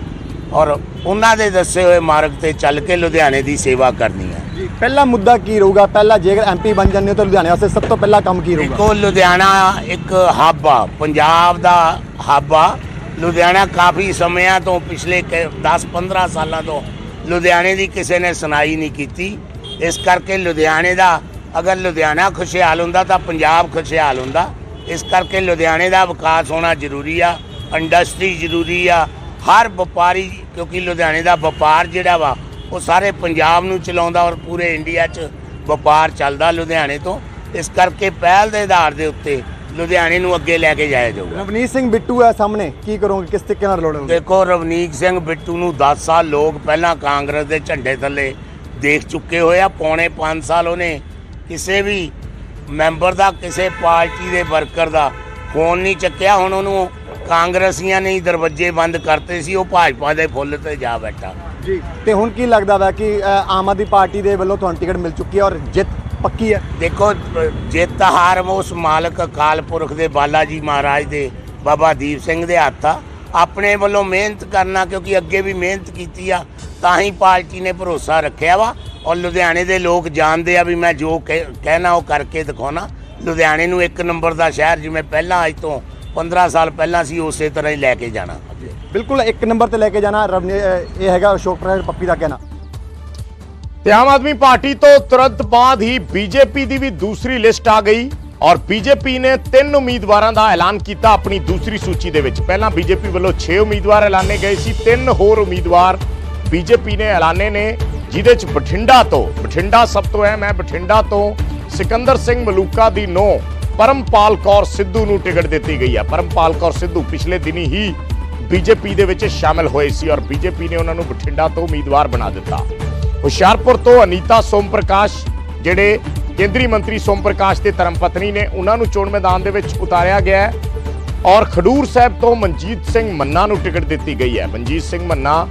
ਔਰ ਉਹਨਾਂ ਦੇ ਦੱਸੇ ਹੋਏ ਮਾਰਗ ਤੇ ਚੱਲ ਕੇ ਲੁਧਿਆਣੇ ਦੀ ਸੇਵਾ ਕਰਨੀ ਹੈ ਪਹਿਲਾ ਮੁੱਦਾ ਕੀ ਰਹੂਗਾ? ਪਹਿਲਾ ਜੇਕਰ ਐਮਪੀ ਬਣ ਜਾਂਦੇ ਹੋ ਤਾਂ ਲੁਧਿਆਣੇ ਵਾਸਤੇ ਸਭ ਤੋਂ ਪਹਿਲਾ ਕੰਮ ਕੀ ਰਹੂਗਾ? ਦੇਖੋ ਲੁਧਿਆਣਾ ਇੱਕ ਹੱਬ ਆ ਪੰਜਾਬ ਦਾ ਹੱਬ ਆ ਲੁਧਿਆਣਾ ਕਾਫੀ ਸਮਿਆਂ ਤੋਂ ਪਿਛਲੇ 10-15 ਸਾਲਾਂ ਤੋਂ ਲੁਧਿਆਣੇ ਦੀ ਕਿਸੇ ਨੇ ਸੁਣਾਈ ਨਹੀਂ ਕੀਤੀ। ਇਸ ਕਰਕੇ ਲੁਧਿਆਣੇ ਦਾ ਅਗਰ ਲੁਧਿਆਣਾ ਖੁਸ਼ਹਾਲ ਹੁੰਦਾ ਤਾਂ ਪੰਜਾਬ ਖੁਸ਼ਹਾਲ ਹੁੰਦਾ। ਇਸ ਕਰਕੇ ਲੁਧਿਆਣੇ ਦਾ ਵਿਕਾਸ ਹੋਣਾ ਜ਼ਰੂਰੀ ਆ, ਇੰਡਸਟਰੀ ਜ਼ਰੂਰੀ ਆ, ਹਰ ਵਪਾਰੀ ਕਿਉਂਕਿ ਲੁਧਿਆਣੇ ਦਾ ਵਪਾਰ ਜਿਹੜਾ ਵਾ, ਉਹ ਸਾਰੇ ਪੰਜਾਬ ਨੂੰ ਚਲਾਉਂਦਾ ਔਰ ਪੂਰੇ ਇੰਡੀਆ 'ਚ ਵਪਾਰ ਚੱਲਦਾ ਲੁਧਿਆਣੇ ਤੋਂ। ਇਸ ਕਰਕੇ ਪਹਿਲ ਦੇ ਆਧਾਰ ਦੇ ਉੱਤੇ ਲੁਧਿਆਣੇ ਨੂੰ ਅੱਗੇ ਲੈ ਕੇ ਜਾਇਆ ਜਾਊਗਾ। ਰਵਨੀਤ ਸਿੰਘ ਬਿੱਟੂ ਹੈ ਸਾਹਮਣੇ ਕੀ ਕਰੋਗੇ ਕਿਸ ਤਰੀਕੇ ਨਾਲ ਲੜੋਗੇ ਦੇਖੋ ਰਵਨੀਕ ਸਿੰਘ ਬਿੱਟੂ ਨੂੰ 10 ਸਾਲ ਲੋਕ ਪਹਿਲਾਂ ਕਾਂਗਰਸ ਦੇ ਝੰਡੇ ਥੱਲੇ ਦੇਖ ਚੁੱਕੇ ਹੋਏ ਆ ਪੌਣੇ 5 ਸਾਲ ਉਹਨੇ ਕਿਸੇ ਵੀ ਮੈਂਬਰ ਦਾ ਕਿਸੇ ਪਾਰਟੀ ਦੇ ਵਰਕਰ ਦਾ ਫੋਨ ਨਹੀਂ ਚੱਕਿਆ ਹੁਣ ਉਹਨੂੰ ਕਾਂਗਰਸੀਆਂ ਨੇ ਹੀ ਦਰਵਾਜ਼ੇ ਬੰਦ ਕਰਤੇ ਸੀ ਉਹ ਭਾਜਪਾ ਦੇ ਫੁੱਲ ਤੇ ਜਾ ਬੈਠਾ। ਜੀ ਤੇ ਹੁਣ ਕੀ ਲੱਗਦਾ ਵਾ ਕਿ ਅ, ਆਮ ਆਦਮੀ ਪਾਰਟੀ ਦੇ ਵੱਲੋਂ ਤੁਹਾਨੂੰ ਟਿਕਟ ਮਿਲ ਚੁੱਕੀ ਹੈ ਔਰ ਜਿੱਤ ਪੱਕੀ ਹੈ ਦੇਖੋ ਜਿੱਤ ਹਾਰ ਉਸ ਮਾਲਕ ਅਕਾਲ ਪੁਰਖ ਦੇ ਬਾਲਾ ਜੀ ਮਹਾਰਾਜ ਦੇ ਬਾਬਾ ਦੀਪ ਸਿੰਘ ਦੇ ਹੱਥ ਆ ਆਪਣੇ ਵੱਲੋਂ ਮਿਹਨਤ ਕਰਨਾ ਕਿਉਂਕਿ ਅੱਗੇ ਵੀ ਮਿਹਨਤ ਕੀਤੀ ਆ ਤਾਂ ਹੀ ਪਾਰਟੀ ਨੇ ਭਰੋਸਾ ਰੱਖਿਆ ਵਾ। ਔਰ ਲੁਧਿਆਣੇ ਦੇ ਲੋਕ ਜਾਣਦੇ ਆ ਵੀ ਮੈਂ ਜੋ ਕਹਿ- ਕਹਿਣਾ ਉਹ ਕਰਕੇ ਦਿਖਾਉਣਾ। ਲੁਧਿਆਣੇ ਨੂੰ ਇੱਕ ਨੰਬਰ ਦਾ ਸ਼ਹਿਰ ਜਿਵੇਂ ਪਹਿਲਾਂ ਅੱਜ ਤੋਂ 15 ਸਾਲ ਪਹਿਲਾਂ ਸੀ ਉਸੇ ਤਰ੍ਹਾਂ ਹੀ ਲੈ ਕੇ ਜਾਣਾ। ਬਿਲਕੁਲ ਇੱਕ ਨੰਬਰ ਤੇ ਲੈ ਕੇ ਜਾਣਾ। ਇਹ ਹੈਗਾ ਅਸ਼ੋਕ ਪ੍ਰਸਾਦ ਪੱਪੀ ਦਾ ਕਹਿਣਾ। ਤੇ ਆਮ ਆਦਮੀ ਪਾਰਟੀ ਤੋਂ ਤੁਰੰਤ ਬਾਅਦ ਹੀ ਬੀਜੇਪੀ ਦੀ ਵੀ ਦੂਸਰੀ ਲਿਸਟ ਆ ਗਈ ਔਰ ਬੀਜੇਪੀ ਨੇ ਤਿੰਨ ਉਮੀਦਵਾਰਾਂ ਦਾ ਐਲਾਨ ਕੀਤਾ ਆਪਣੀ ਦੂਸਰੀ ਸੂਚੀ ਦੇ ਵਿੱਚ। ਪਹਿਲਾਂ ਬੀਜੇਪੀ ਵੱਲੋਂ 6 ਉਮੀਦਵਾਰ ਐਲਾਨੇ ਗਏ ਸੀ, ਤਿੰਨ ਹੋਰ ਉਮੀਦਵਾਰ ਬੀਜੇਪੀ ਨੇ ਐਲਾਨੇ ਨੇ, ਜਿਹਦੇ ਚ ਬਠਿੰਡਾ ਤੋਂ, ਬਠਿੰਡਾ ਸਭ ਤੋਂ ਅਹਿਮ ਹੈ, ਬਠਿੰਡਾ ਤੋਂ ਸਿਕੰਦਰ ਸਿੰਘ ਮਲੂਕਾ ਦੀ ਨੋ, ਪਰਮਪਾਲ ਕੌਰ ਸਿੱਧੂ ਨੂੰ ਟਿਕਟ ਦਿੱਤੀ ਗਈ ਹੈ। ਪਰਮਪਾਲ ਕੌਰ ਸਿੱਧੂ ਪਿਛਲੇ ਦਿਨੀ ਹੀ ਬੀਜੇਪੀ ਦੇ ਵਿੱਚ ਸ਼ਾਮਲ ਹੋਏ ਸੀ ਔਰ ਬੀਜੇਪੀ ਨੇ ਉਹਨਾਂ ਨੂੰ ਬਠਿੰਡਾ ਤੋਂ ਉਮੀਦਵਾਰ ਬਣਾ ਦਿੱਤਾ। ਹੁਸ਼ਿਆਰਪੁਰ ਤੋਂ ਅਨੀਤਾ ਸੋਮ ਪ੍ਰਕਾਸ਼ ਜਿਹੜੇ ਕੇਂਦਰੀ ਮੰਤਰੀ ਸੋਮ ਪ੍ਰਕਾਸ਼ ਦੇ ਧਰਮ ਪਤਨੀ ਨੇ, ਉਹਨਾਂ ਨੂੰ ਚੋਣ ਮੈਦਾਨ ਦੇ ਵਿੱਚ ਉਤਾਰਿਆ ਗਿਆ ਹੈ। ਔਰ ਖਡੂਰ ਸਾਹਿਬ ਤੋਂ ਮਨਜੀਤ ਸਿੰਘ ਮੰਨਾ ਨੂੰ ਟਿਕਟ ਦਿੱਤੀ ਗਈ ਹੈ। ਮਨਜੀਤ ਸਿੰਘ ਮੰਨਾ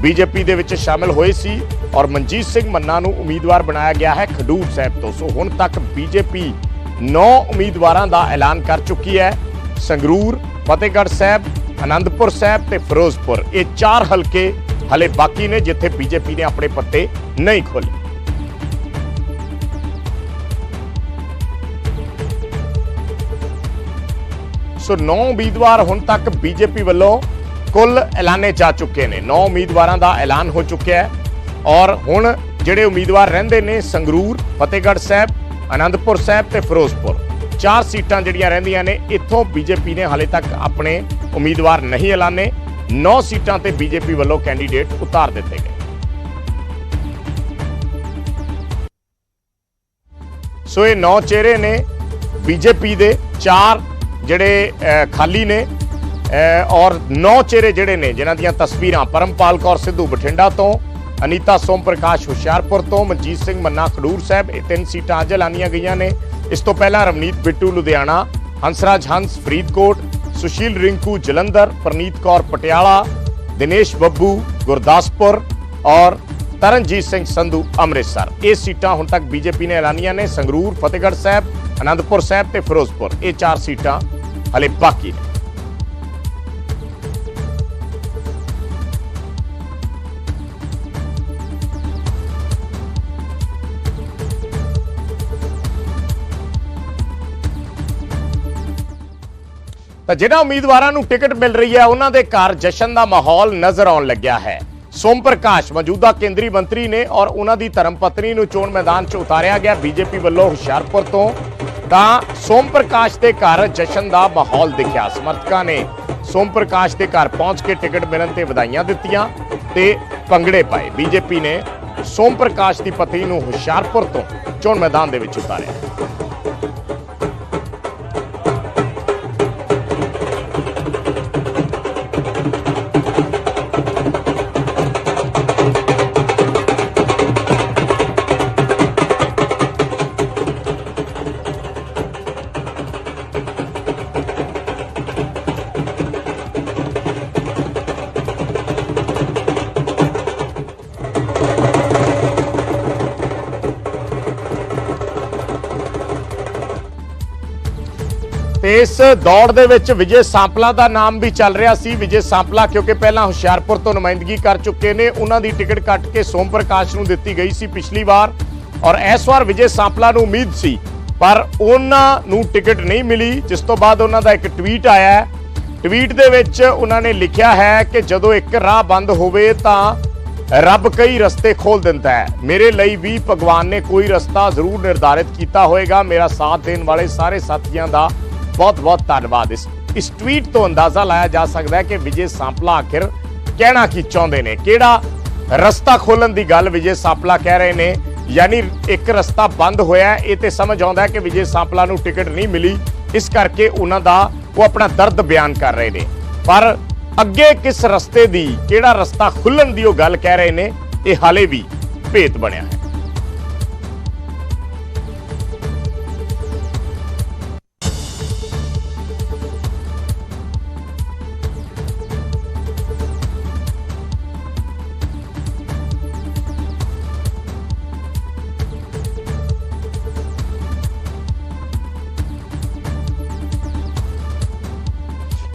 ਬੀਜੇਪੀ ਦੇ ਵਿੱਚ ਸ਼ਾਮਿਲ ਹੋਏ ਸੀ ਔਰ ਮਨਜੀਤ ਸਿੰਘ ਮੰਨਾ ਨੂੰ ਉਮੀਦਵਾਰ ਬਣਾਇਆ ਗਿਆ ਹੈ ਖਡੂਰ ਸਾਹਿਬ ਤੋਂ। ਸੋ ਹੁਣ ਤੱਕ ਬੀਜੇਪੀ 9 ਉਮੀਦਵਾਰਾਂ ਦਾ ਐਲਾਨ ਕਰ ਚੁੱਕੀ ਹੈ। ਸੰਗਰੂਰ, ਫਤਿਹਗੜ੍ਹ ਸਾਹਿਬ, ਅਨੰਦਪੁਰ ਸਾਹਿਬ ਤੇ ਫਿਰੋਜ਼ਪੁਰ। ਇਹ ਚਾਰ ਹਲਕੇ ਹਲੇ ਬਾਕੀ ਨੇ ਜਿੱਥੇ ਬੀਜੇਪੀ ਨੇ ਆਪਣੇ ਪੱਤੇ ਨਹੀਂ ਖੋਲੇ ਸੋ 9 ਉਮੀਦਵਾਰ ਹੁਣ ਤੱਕ ਬੀਜੇਪੀ ਵੱਲੋਂ ਕੁੱਲ ਐਲਾਨੇ ਜਾ ਚੁੱਕੇ ਨੇ। 9 ਉਮੀਦਵਾਰਾਂ ਦਾ ਐਲਾਨ ਹੋ ਚੁੱਕਿਆ ਹੈ ਔਰ ਹੁਣ ਜਿਹੜੇ ਉਮੀਦਵਾਰ ਰਹਿੰਦੇ ਨੇ ਸੰਗਰੂਰ, ਫਤਿਹਗੜ੍ਹ ਸਾਹਿਬ ਆਨੰਦਪੁਰ ਸਾਹਿਬ ਤੇ ਫਿਰੋਜ਼ਪੁਰ। ਚਾਰ ਸੀਟਾਂ ਜਿਹੜੀਆਂ ਰਹਿੰਦੀਆਂ ਨੇ, ਇੱਥੋਂ ਬੀਜੇਪੀ ਨੇ ਹਾਲੇ ਤੱਕ ਆਪਣੇ ਉਮੀਦਵਾਰ ਨਹੀਂ ਐਲਾਨੇ। 9 ਸੀਟਾਂ ਤੇ ਬੀਜੇਪੀ ਵੱਲੋਂ ਕੈਂਡੀਡੇਟ ਉਤਾਰ ਦਿੱਤੇ ਗਏ। ਸੋ ਇਹ ਨੌ ਚਿਹਰੇ ਨੇ, ਬੀਜੇਪੀ ਦੇ ਚਾਰ ਜਿਹੜੇ ਖਾਲੀ ਨੇ ਔਰ ਨੌ ਚਿਹਰੇ ਜਿਹੜੇ ਨੇ, ਜਿਨ੍ਹਾਂ ਦੀਆਂ ਤਸਵੀਰਾਂ ਪਰਮਪਾਲ ਕੌਰ ਸਿੱਧੂ ਬਠਿੰਡਾ ਤੋਂ, ਅਨੀਤਾ ਸੋਮ ਪ੍ਰਕਾਸ਼ ਹੁਸ਼ਿਆਰਪੁਰ ਤੋਂ, ਮਨਜੀਤ ਸਿੰਘ ਮੰਨਾ ਖਡੂਰ ਸਾਹਿਬ, ਇਹ ਤਿੰਨ ਸੀਟਾਂ ਅੱਜ ਐਲਾਨੀਆਂ ਗਈਆਂ ਨੇ। ਇਸ ਤੋਂ ਪਹਿਲਾਂ ਰਵਨੀਤ ਬਿੱਟੂ ਲੁਧਿਆਣਾ, ਹੰਸਰਾਜ ਹੰਸ, ਫਰੀਦਕੋਟ ਸੁਸ਼ੀਲ ਰਿੰਕੂ ਜਲੰਧਰ, ਪ੍ਰਨੀਤ ਕੌਰ ਪਟਿਆਲਾ, ਦਿਨੇਸ਼ ਬੱਬੂ ਗੁਰਦਾਸਪੁਰ ਔਰ ਤਰਨਜੀਤ ਸਿੰਘ ਸੰਧੂ ਅੰਮ੍ਰਿਤਸਰ। ਇਹ ਸੀਟਾਂ ਹੁਣ ਤੱਕ ਬੀਜੇਪੀ ਨੇ ਐਲਾਨੀਆਂ ਨੇ, ਸੰਗਰੂਰ, ਫਤਿਹਗੜ੍ਹ ਸਾਹਿਬ, ਅਨੰਦਪੁਰ ਸਾਹਿਬ ਤੇ ਫਿਰੋਜ਼ਪੁਰ। ਇਹ ਚਾਰ ਸੀਟਾਂ ਹਲੇ ਬਾਕੀ ਨੇ। ਤਾਂ ਜਿਹੜਾ ਉਮੀਦਵਾਰਾਂ ਨੂੰ ਟਿਕਟ ਮਿਲ ਰਹੀ ਹੈ, ਉਹਨਾਂ ਦੇ ਘਰ ਜਸ਼ਨ ਦਾ ਮਾਹੌਲ ਨਜ਼ਰ ਆਉਣ ਲੱਗਿਆ ਹੈ। ਸੋਮ ਪ੍ਰਕਾਸ਼, ਮੌਜੂਦਾ ਕੇਂਦਰੀ ਮੰਤਰੀ ਨੇ ਔਰ ਉਹਨਾਂ ਦੀ ਧਰਮ ਪਤਨੀ ਨੂੰ ਚੋਣ ਮੈਦਾਨ 'ਚ ਉਤਾਰਿਆ ਗਿਆ ਬੀਜੇਪੀ ਵੱਲੋਂ ਹੁਸ਼ਿਆਰਪੁਰ ਤੋਂ। ਤਾਂ ਸੋਮ ਪ੍ਰਕਾਸ਼ ਦੇ ਘਰ ਜਸ਼ਨ ਦਾ ਮਾਹੌਲ ਦਿਖਿਆ। ਸਮਰਥਕਾਂ ਨੇ ਸੋਮ ਪ੍ਰਕਾਸ਼ ਦੇ ਘਰ ਪਹੁੰਚ ਕੇ ਟਿਕਟ ਮਿਲਣ ਤੇ ਵਧਾਈਆਂ ਦਿੱਤੀਆਂ ਤੇ ਭੰਗੜੇ ਪਾਏ। ਬੀਜੇਪੀ ਨੇ ਸੋਮ ਪ੍ਰਕਾਸ਼ ਦੀ ਪਤਨੀ ਨੂੰ ਹੁਸ਼ਿਆਰਪੁਰ ਤੋਂ ਚੋਣ ਮੈਦਾਨ ਦੇ ਵਿੱਚ ਉਤਾਰਿਆ। ਇਸ ਦੌੜ ਦੇ ਵਿੱਚ ਵਿਜੇ ਸਾਂਪਲਾ ਦਾ ਨਾਮ ਵੀ ਚੱਲ ਰਿਹਾ ਸੀ। ਵਿਜੇ ਸਾਂਪਲਾ ਕਿਉਂਕਿ ਪਹਿਲਾਂ ਹੁਸ਼ਿਆਰਪੁਰ ਤੋਂ ਨੁਮਾਇੰਦਗੀ ਕਰ ਚੁੱਕੇ ਨੇ। ਉਹਨਾਂ ਦੀ ਟਿਕਟ ਕੱਟ ਕੇ ਸੋਮ ਪ੍ਰਕਾਸ਼ ਨੂੰ ਦਿੱਤੀ ਗਈ ਸੀ ਪਿਛਲੀ ਵਾਰ ਔਰ ਇਸ ਵਾਰ ਵਿਜੇ ਸਾਂਪਲਾ ਨੂੰ ਉਮੀਦ ਸੀ, ਪਰ ਉਹਨਾਂ ਨੂੰ ਟਿਕਟ ਨਹੀਂ ਮਿਲੀ, ਜਿਸ ਤੋਂ ਬਾਅਦ ਉਹਨਾਂ ਦਾ ਇੱਕ ਟਵੀਟ ਆਇਆ ਹੈ। ਟਵੀਟ ਦੇ ਵਿੱਚ ਉਹਨਾਂ ਨੇ ਲਿਖਿਆ ਹੈ ਕਿ ਜਦੋਂ ਇੱਕ ਰਾਹ ਬੰਦ ਹੋਵੇ ਤਾਂ ਰੱਬ ਕਈ ਰਸਤੇ ਖੋਲ ਦਿੰਦਾ ਹੈ। ਮੇਰੇ ਲਈ ਵੀ ਭਗਵਾਨ ਨੇ ਕੋਈ ਰਸਤਾ ਜ਼ਰੂਰ ਨਿਰਧਾਰਿਤ ਕੀਤਾ ਹੋਵੇਗਾ ਮੇਰਾ ਸਾਥ ਦੇਣ ਵਾਲੇ ਸਾਰੇ ਸਾਥੀਆਂ ਦਾ ਬਹੁਤ-ਬਹੁਤ ਧੰਨਵਾਦ। ਇਸ ਇਸ ਟਵੀਟ ਤੋਂ ਅੰਦਾਜ਼ਾ ਲਾਇਆ ਜਾ ਸਕਦਾ ਹੈ ਕਿ ਵਿਜੇ ਸਾਂਪਲਾ ਆਖਿਰ ਕਹਿਣਾ ਕੀ ਚਾਹੁੰਦੇ ਨੇ? ਕਿਹੜਾ ਰਸਤਾ ਖੋਲਣ ਦੀ ਗੱਲ ਵਿਜੇ ਸਾਂਪਲਾ ਕਹਿ ਰਹੇ ਨੇ? ਯਾਨੀ ਇੱਕ ਰਸਤਾ ਬੰਦ ਹੋਇਆ ਇਹ ਤੇ ਸਮਝ ਆਉਂਦਾ ਹੈ ਕਿ ਵਿਜੇ ਸਾਂਪਲਾ ਨੂੰ ਟਿਕਟ ਨਹੀਂ ਮਿਲੀ। ਇਸ ਕਰਕੇ ਉਹਨਾਂ ਦਾ ਉਹ ਆਪਣਾ ਦਰਦ ਬਿਆਨ ਕਰ ਰਹੇ ਨੇ। ਪਰ ਅੱਗੇ ਕਿਸ ਰਸਤੇ ਦੀ, ਕਿਹੜਾ ਰਸਤਾ ਖੁੱਲਣ ਦੀ ਉਹ ਗੱਲ ਕਹਿ ਰਹੇ ਨੇ, ਇਹ ਹਾਲੇ ਵੀ ਭੇਤ ਬਣਿਆ ਹੈ।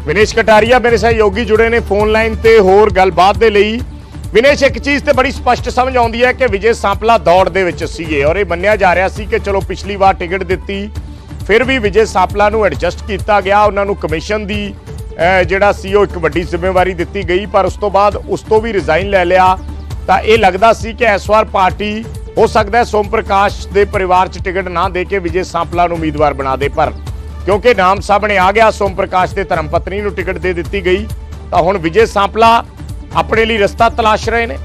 ਵਿਨੇਸ਼ ਕਟਾਰੀਆ ਮੇਰੇ ਸਹਿਯੋਗੀ ਜੁੜੇ ਨੇ ਫੋਨ ਲਾਈਨ ਤੇ ਹੋਰ ਗੱਲਬਾਤ ਦੇ ਲਈ। ਵਿਨੇਸ਼, ਇੱਕ ਚੀਜ਼ ਤੇ ਬੜੀ ਸਪਸ਼ਟ ਸਮਝ ਆਉਂਦੀ ਹੈ ਕਿ ਵਿਜੇ ਸਾਂਪਲਾ ਦੌੜ ਦੇ ਵਿੱਚ ਸੀਗੇ ਔਰ ਇਹ ਮੰਨਿਆ ਜਾ ਰਿਹਾ ਸੀ ਕਿ ਚਲੋ ਪਿਛਲੀ ਵਾਰ ਟਿਕਟ ਦਿੱਤੀ, ਫਿਰ ਵੀ ਵਿਜੇ ਸਾਂਪਲਾ ਨੂੰ ਐਡਜਸਟ ਕੀਤਾ ਗਿਆ, ਉਹਨਾਂ ਨੂੰ ਕਮਿਸ਼ਨ ਦੀ ਜਿਹੜਾ ਸੀ ਉਹ ਇੱਕ ਵੱਡੀ ਜ਼ਿੰਮੇਵਾਰੀ ਦਿੱਤੀ ਗਈ, ਪਰ ਉਸ ਤੋਂ ਬਾਅਦ ਉਸ ਤੋਂ ਵੀ ਰਿਜ਼ਾਈਨ ਲੈ ਲਿਆ। ਤਾਂ ਇਹ ਲੱਗਦਾ ਸੀ ਕਿ ਇਸ ਵਾਰ ਪਾਰਟੀ, ਹੋ ਸਕਦਾ ਹੈ ਸੋਮ ਪ੍ਰਕਾਸ਼ ਦੇ ਪਰਿਵਾਰ 'ਚ ਟਿਕਟ ਨਾ ਦੇ ਕੇ ਵਿਜੇ ਸਾਂਪਲਾ ਨੂੰ ਉਮੀਦਵਾਰ ਬਣਾ ਦੇ, ਪਰ ਕਿਉਂਕਿ ਨਾਮ ਸਾਹਮਣੇ ਆ ਗਿਆ ਸੋਮ ਪ੍ਰਕਾਸ਼ ਦੇ ਧਰਮ ਪਤਨੀ ਨੂੰ ਟਿਕਟ ਦੇ ਦਿੱਤੀ ਗਈ। ਤਾਂ ਹੁਣ ਵਿਜੇ ਸਾਂਪਲਾ ਆਪਣੇ ਲਈ ਰਸਤਾ ਤਲਾਸ਼ ਰਹੇ ਨੇ।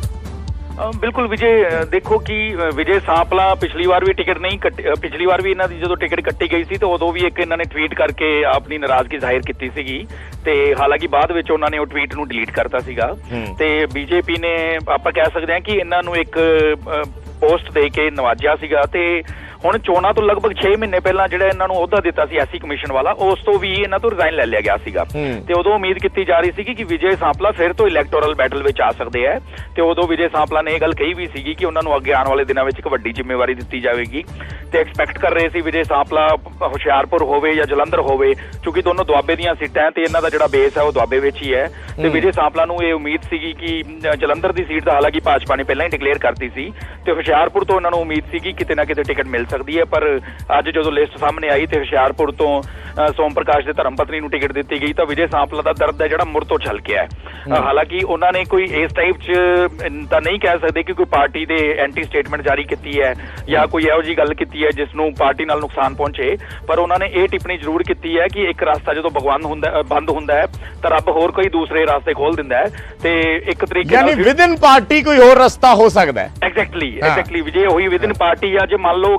ਬਿਲਕੁਲ ਵਿਜੇ ਦੇਖੋ ਕਿ ਵਿਜੇ ਸਾਂਪਲਾ ਪਿਛਲੀ ਵਾਰ ਵੀ ਟਿਕਟ ਨਹੀਂ ਪਿਛਲੀ ਵਾਰ ਵੀ ਇਹਨਾਂ ਦੀ ਜਦੋਂ ਟਿਕਟ ਕੱਟੀ ਗਈ ਸੀ ਤਾਂ ਉਦੋਂ ਵੀ ਇੱਕ ਇਹਨਾਂ ਨੇ ਟਵੀਟ ਕਰਕੇ ਆਪਣੀ ਨਾਰਾਜ਼ਗੀ ਜ਼ਾਹਿਰ ਕੀਤੀ ਸੀਗੀ। ਤੇ ਹਾਲਾਂਕਿ ਬਾਅਦ ਵਿੱਚ ਉਹਨਾਂ ਨੇ ਉਹ ਟਵੀਟ ਨੂੰ ਡਿਲੀਟ ਕਰਤਾ ਸੀਗਾ। ਤੇ ਬੀਜੇਪੀ ਨੇ ਆਪਾਂ ਕਹਿ ਸਕਦੇ ਹਾਂ ਕਿ ਇਹਨਾਂ ਨੂੰ ਇੱਕ ਪੋਸਟ ਦੇ ਕੇ ਨਵਾਜਿਆ ਸੀਗਾ। ਤੇ ਹੁਣ ਚੋਣਾਂ ਤੋਂ ਲਗਭਗ 6 ਮਹੀਨੇ ਪਹਿਲਾਂ ਜਿਹੜਾ ਇਹਨਾਂ ਨੂੰ ਅਹੁਦਾ ਦਿੱਤਾ ਸੀ ਐਸਸੀ ਕਮਿਸ਼ਨ ਵਾਲਾ ਉਸ ਤੋਂ ਵੀ ਇਹਨਾਂ ਤੋਂ ਰਿਜ਼ਾਈਨ ਲੈ ਲਿਆ ਗਿਆ ਸੀਗਾ। ਤੇ ਉਦੋਂ ਉਮੀਦ ਕੀਤੀ ਜਾ ਰਹੀ ਸੀ ਕਿ ਵਿਜੇ ਸਾਂਪਲਾ ਫਿਰ ਤੋਂ ਇਲੈਕਟੋਰਲ ਬੈਟਲ ਵਿੱਚ ਆ ਸਕਦੇ ਆ। ਤੇ ਉਦੋਂ ਵਿਜੇ ਸਾਂਪਲਾ ਨੇ ਇਹ ਗੱਲ ਕਹੀ ਵੀ ਸੀਗੀ ਕਿ ਉਹਨਾਂ ਨੂੰ ਅੱਗੇ ਆਉਣ ਵਾਲੇ ਦਿਨਾਂ ਵਿੱਚ ਇੱਕ ਵੱਡੀ ਜ਼ਿੰਮੇਵਾਰੀ ਦਿੱਤੀ ਜਾਵੇਗੀ। ਤੇ ਐਕਸਪੈਕਟ ਕਰ ਰਹੇ ਸੀ ਵਿਜੇ ਸਾਂਪਲਾ ਹੁਸ਼ਿਆਰਪੁਰ ਹੋਵੇ ਜਾਂ ਜਲੰਧਰ ਹੋਵੇ ਕਿਉਂਕਿ ਦੋਨੋਂ ਦੁਆਬੇ ਦੀਆਂ ਸੀਟਾਂ ਹੈ ਤੇ ਇਹਨਾਂ ਦਾ ਜਿਹੜਾ ਬੇਸ ਹੈ ਉਹ ਦੁਆਬੇ ਵਿੱਚ ਹੀ ਹੈ। ਤੇ ਵਿਜੇ ਸਾਂਪਲਾ ਨੂੰ ਇਹ ਉਮੀਦ ਸੀਗੀ ਕਿ ਜਲੰਧਰ ਦੀ ਸੀਟ ਤਾਂ ਹਾਲਾਂਕਿ ਭਾਜਪਾ ਨੇ ਪਹਿਲਾਂ ਹੀ ਡਿਕਲੇਅਰ ਕਰਤੀ ਸੀ। ਤੇ ਹੁਸ਼ਿਆਰਪੁਰ ਤੋਂ ਉਹਨਾਂ ਨੂੰ ਉਮੀਦ ਸੀਗੀ ਕਿਤੇ ਨਾ ਕਿਤੇ ਟਿਕਟ ਮਿਲ ਸਕਦੀ ਹੈ ਪਰ ਅੱਜ ਜਦੋਂ ਲਿਸਟ ਸਾਹਮਣੇ ਆਈ ਤੇ ਹੁਸ਼ਿਆਰਪੁਰ ਤੋਂ ਸੋਮ ਪ੍ਰਕਾਸ਼ ਦੇ ਧਰਮ ਪਤਨੀ ਨੂੰ ਟਿਕਟ ਦਿੱਤੀ ਗਈ ਤਾਂ ਵਿਜੇ ਸਾਂਪਲਾ ਦਾ ਦਰਦ ਹੈ ਜਿਹੜਾ ਮੁੜ ਤੋਂ ਛਲਕਿਆ ਹੈ। ਹਾਲਾਂਕਿ ਉਹਨਾਂ ਨੇ ਕੋਈ ਇਸ ਟਾਈਪ 'ਚ ਤਾਂ ਨਹੀਂ ਕਹਿ ਸਕਦੇ ਕਿ ਕੋਈ ਪਾਰਟੀ ਦੇ ਐਂਟੀ ਸਟੇਟਮੈਂਟ ਜਾਰੀ ਕੀਤੀ ਹੈ ਜਾਂ ਕੋਈ ਇਹੋ ਜੀ ਗੱਲ ਕੀਤੀ ਹੈ ਜਿਸ ਨੂੰ ਪਾਰਟੀ ਨਾਲ ਨੁਕਸਾਨ ਪਹੁੰਚੇ ਪਰ ਉਹਨਾਂ ਨੇ ਇਹ ਟਿੱਪਣੀ ਜ਼ਰੂਰ ਕੀਤੀ ਹੈ ਕਿ ਇੱਕ ਰਸਤਾ ਜਦੋਂ ਭਗਵਾਨ ਹੁੰਦਾ ਬੰਦ ਹੁੰਦਾ ਹੈ ਤਾਂ ਰੱਬ ਹੋਰ ਕੋਈ ਦੂਸਰੇ ਰਸਤੇ ਖੋਲ ਦਿੰਦਾ ਹੈ ਤੇ ਇੱਕ ਤਰੀਕੇ ਯਾਨੀ ਨਾਲ ਵਿਦਨ ਪਾਰਟੀ ਕੋਈ ਹੋਰ ਰਸਤਾ ਹੋ ਸਕਦਾ ਹੈ। ਐਗਜ਼ੈਕਟਲੀ। ਐਗਜ਼ੈਕਟਲੀ ਵਿਜੇ ਹੋਈ ਵਿਦਿਨ ਪਾਰਟੀ ਆ ਜੇ ਮੰਨ ਲਓ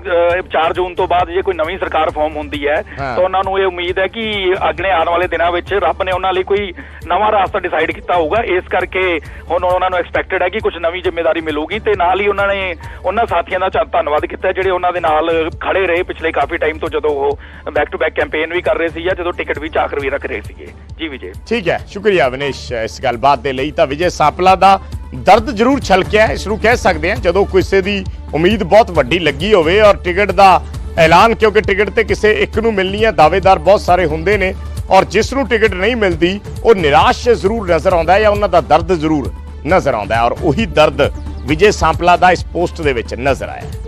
4 ਜੂਨ ਤੋਂ ਬਾਅਦ ਜੇ ਕੋਈ ਨਵੀਂ ਸਰਕਾਰ ਫਾਰਮ ਹੁੰਦੀ ਹੈ। ਤਾਂ ਉਹਨਾਂ ਨੂੰ ਇਹ ਉਮੀਦ ਹੈ ਕਿ ਅਗਲੇ ਆਉਣ ਵਾਲੇ ਦਿਨਾਂ ਵਿੱਚ ਰੱਬ ਨੇ ਉਹਨਾਂ ਲਈ ਕੋਈ ਨਵਾਂ ਰਾਸਤਾ ਡਿਸਾਈਡ ਕੀਤਾ ਹੋਊਗਾ। ਇਸ ਕਰਕੇ ਹੁਣ ਉਹਨਾਂ ਨੂੰ ਐਕਸਪੈਕਟਡ ਹੈ ਕਿ ਕੁਝ ਨਵੀਂ ਜ਼ਿੰਮੇਵਾਰੀ ਮਿਲੂਗੀ ਤੇ ਨਾਲ ਹੀ ਉਹਨਾਂ ਨੇ ਉਹਨਾਂ ਸਾਥੀਆਂ ਦਾ ਧੰਨਵਾਦ ਕੀਤਾ ਜਿਹੜੇ ਉਹਨਾਂ ਦੇ ਨਾਲ ਖੜੇ ਰਹੇ ਪਿਛਲੇ ਕਾਫੀ ਟਾਈਮ ਤੋਂ ਜਦੋਂ ਉਹ ਬੈਕ ਟੂ ਬੈਕ ਕੈਂਪੇਨ ਵੀ ਕਰ ਰਹੇ ਸੀ ਜਾਂ ਜਦੋਂ ਟਿਕਟ ਵੀ ਚਾਖਰ ਵੀ ਰੱਖ ਰਹੇ ਸੀਗੇ। ਜੀ ਵਿਜੇ। ਠੀਕ ਹੈ ਸ਼ੁਕਰੀਆ ਵਿਨੇਸ਼ ਇਸ ਗੱਲਬਾਤ ਦੇ ਲਈ। ਤਾਂ ਵਿਜੇ ਸਾਂਪਲਾ ਦਾ ਦਰਦ ਜ਼ਰੂਰ ਛਲਕਿਆ ਹੈ, ਇਸ ਨੂੰ ਕਹਿ ਸਕਦੇ ਹਾਂ ਜਦੋਂ ਕਿਸੇ ਦੀ ਉਮੀਦ ਬਹੁਤ ਵੱਡੀ ਲੱਗੀ ਹੋਵੇ ਔਰ ਟਿਕਟ ਦਾ ਐਲਾਨ ਕਿਉਂਕਿ ਟਿਕਟ ਤੇ ਕਿਸੇ ਇੱਕ ਨੂੰ ਮਿਲਣੀ ਹੈ ਦਾਅਵੇਦਾਰ ਬਹੁਤ ਸਾਰੇ ਹੁੰਦੇ ਨੇ ਔਰ ਜਿਸ ਨੂੰ ਟਿਕਟ ਨਹੀਂ ਮਿਲਦੀ ਉਹ ਨਿਰਾਸ਼ ਜ਼ਰੂਰ ਨਜ਼ਰ ਆਉਂਦਾ ਹੈ ਜਾਂ ਉਹਨਾਂ ਦਾ ਦਰਦ ਜ਼ਰੂਰ ਨਜ਼ਰ ਆਉਂਦਾ ਹੈ ਔਰ ਉਹੀ ਦਰਦ ਵਿਜੇ ਸਾਂਪਲਾ ਦਾ ਇਸ ਪੋਸਟ ਦੇ ਵਿੱਚ ਨਜ਼ਰ ਆਇਆ